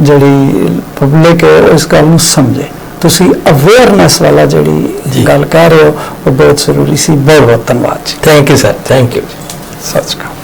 ਜਿਹੜੀ ਪਬਲਿਕ ਹੈ ਇਸ ਗੱਲ ਨੂੰ ਸਮਝੇ। ਤੁਸੀਂ ਅਵੇਅਰਨੈਸ ਵਾਲਾ। ਜਿਹੜੀ ਗੱਲ ਕਹਿ ਰਹੇ ਹੋ ਉਹ ਬਹੁਤ ਜ਼ਰੂਰੀ ਸੀ। ਬਹੁਤ ਬਹੁਤ ਧੰਨਵਾਦ thank you sir thank you ਸਤਿ ਸ਼੍ਰੀ ਅਕਾਲ।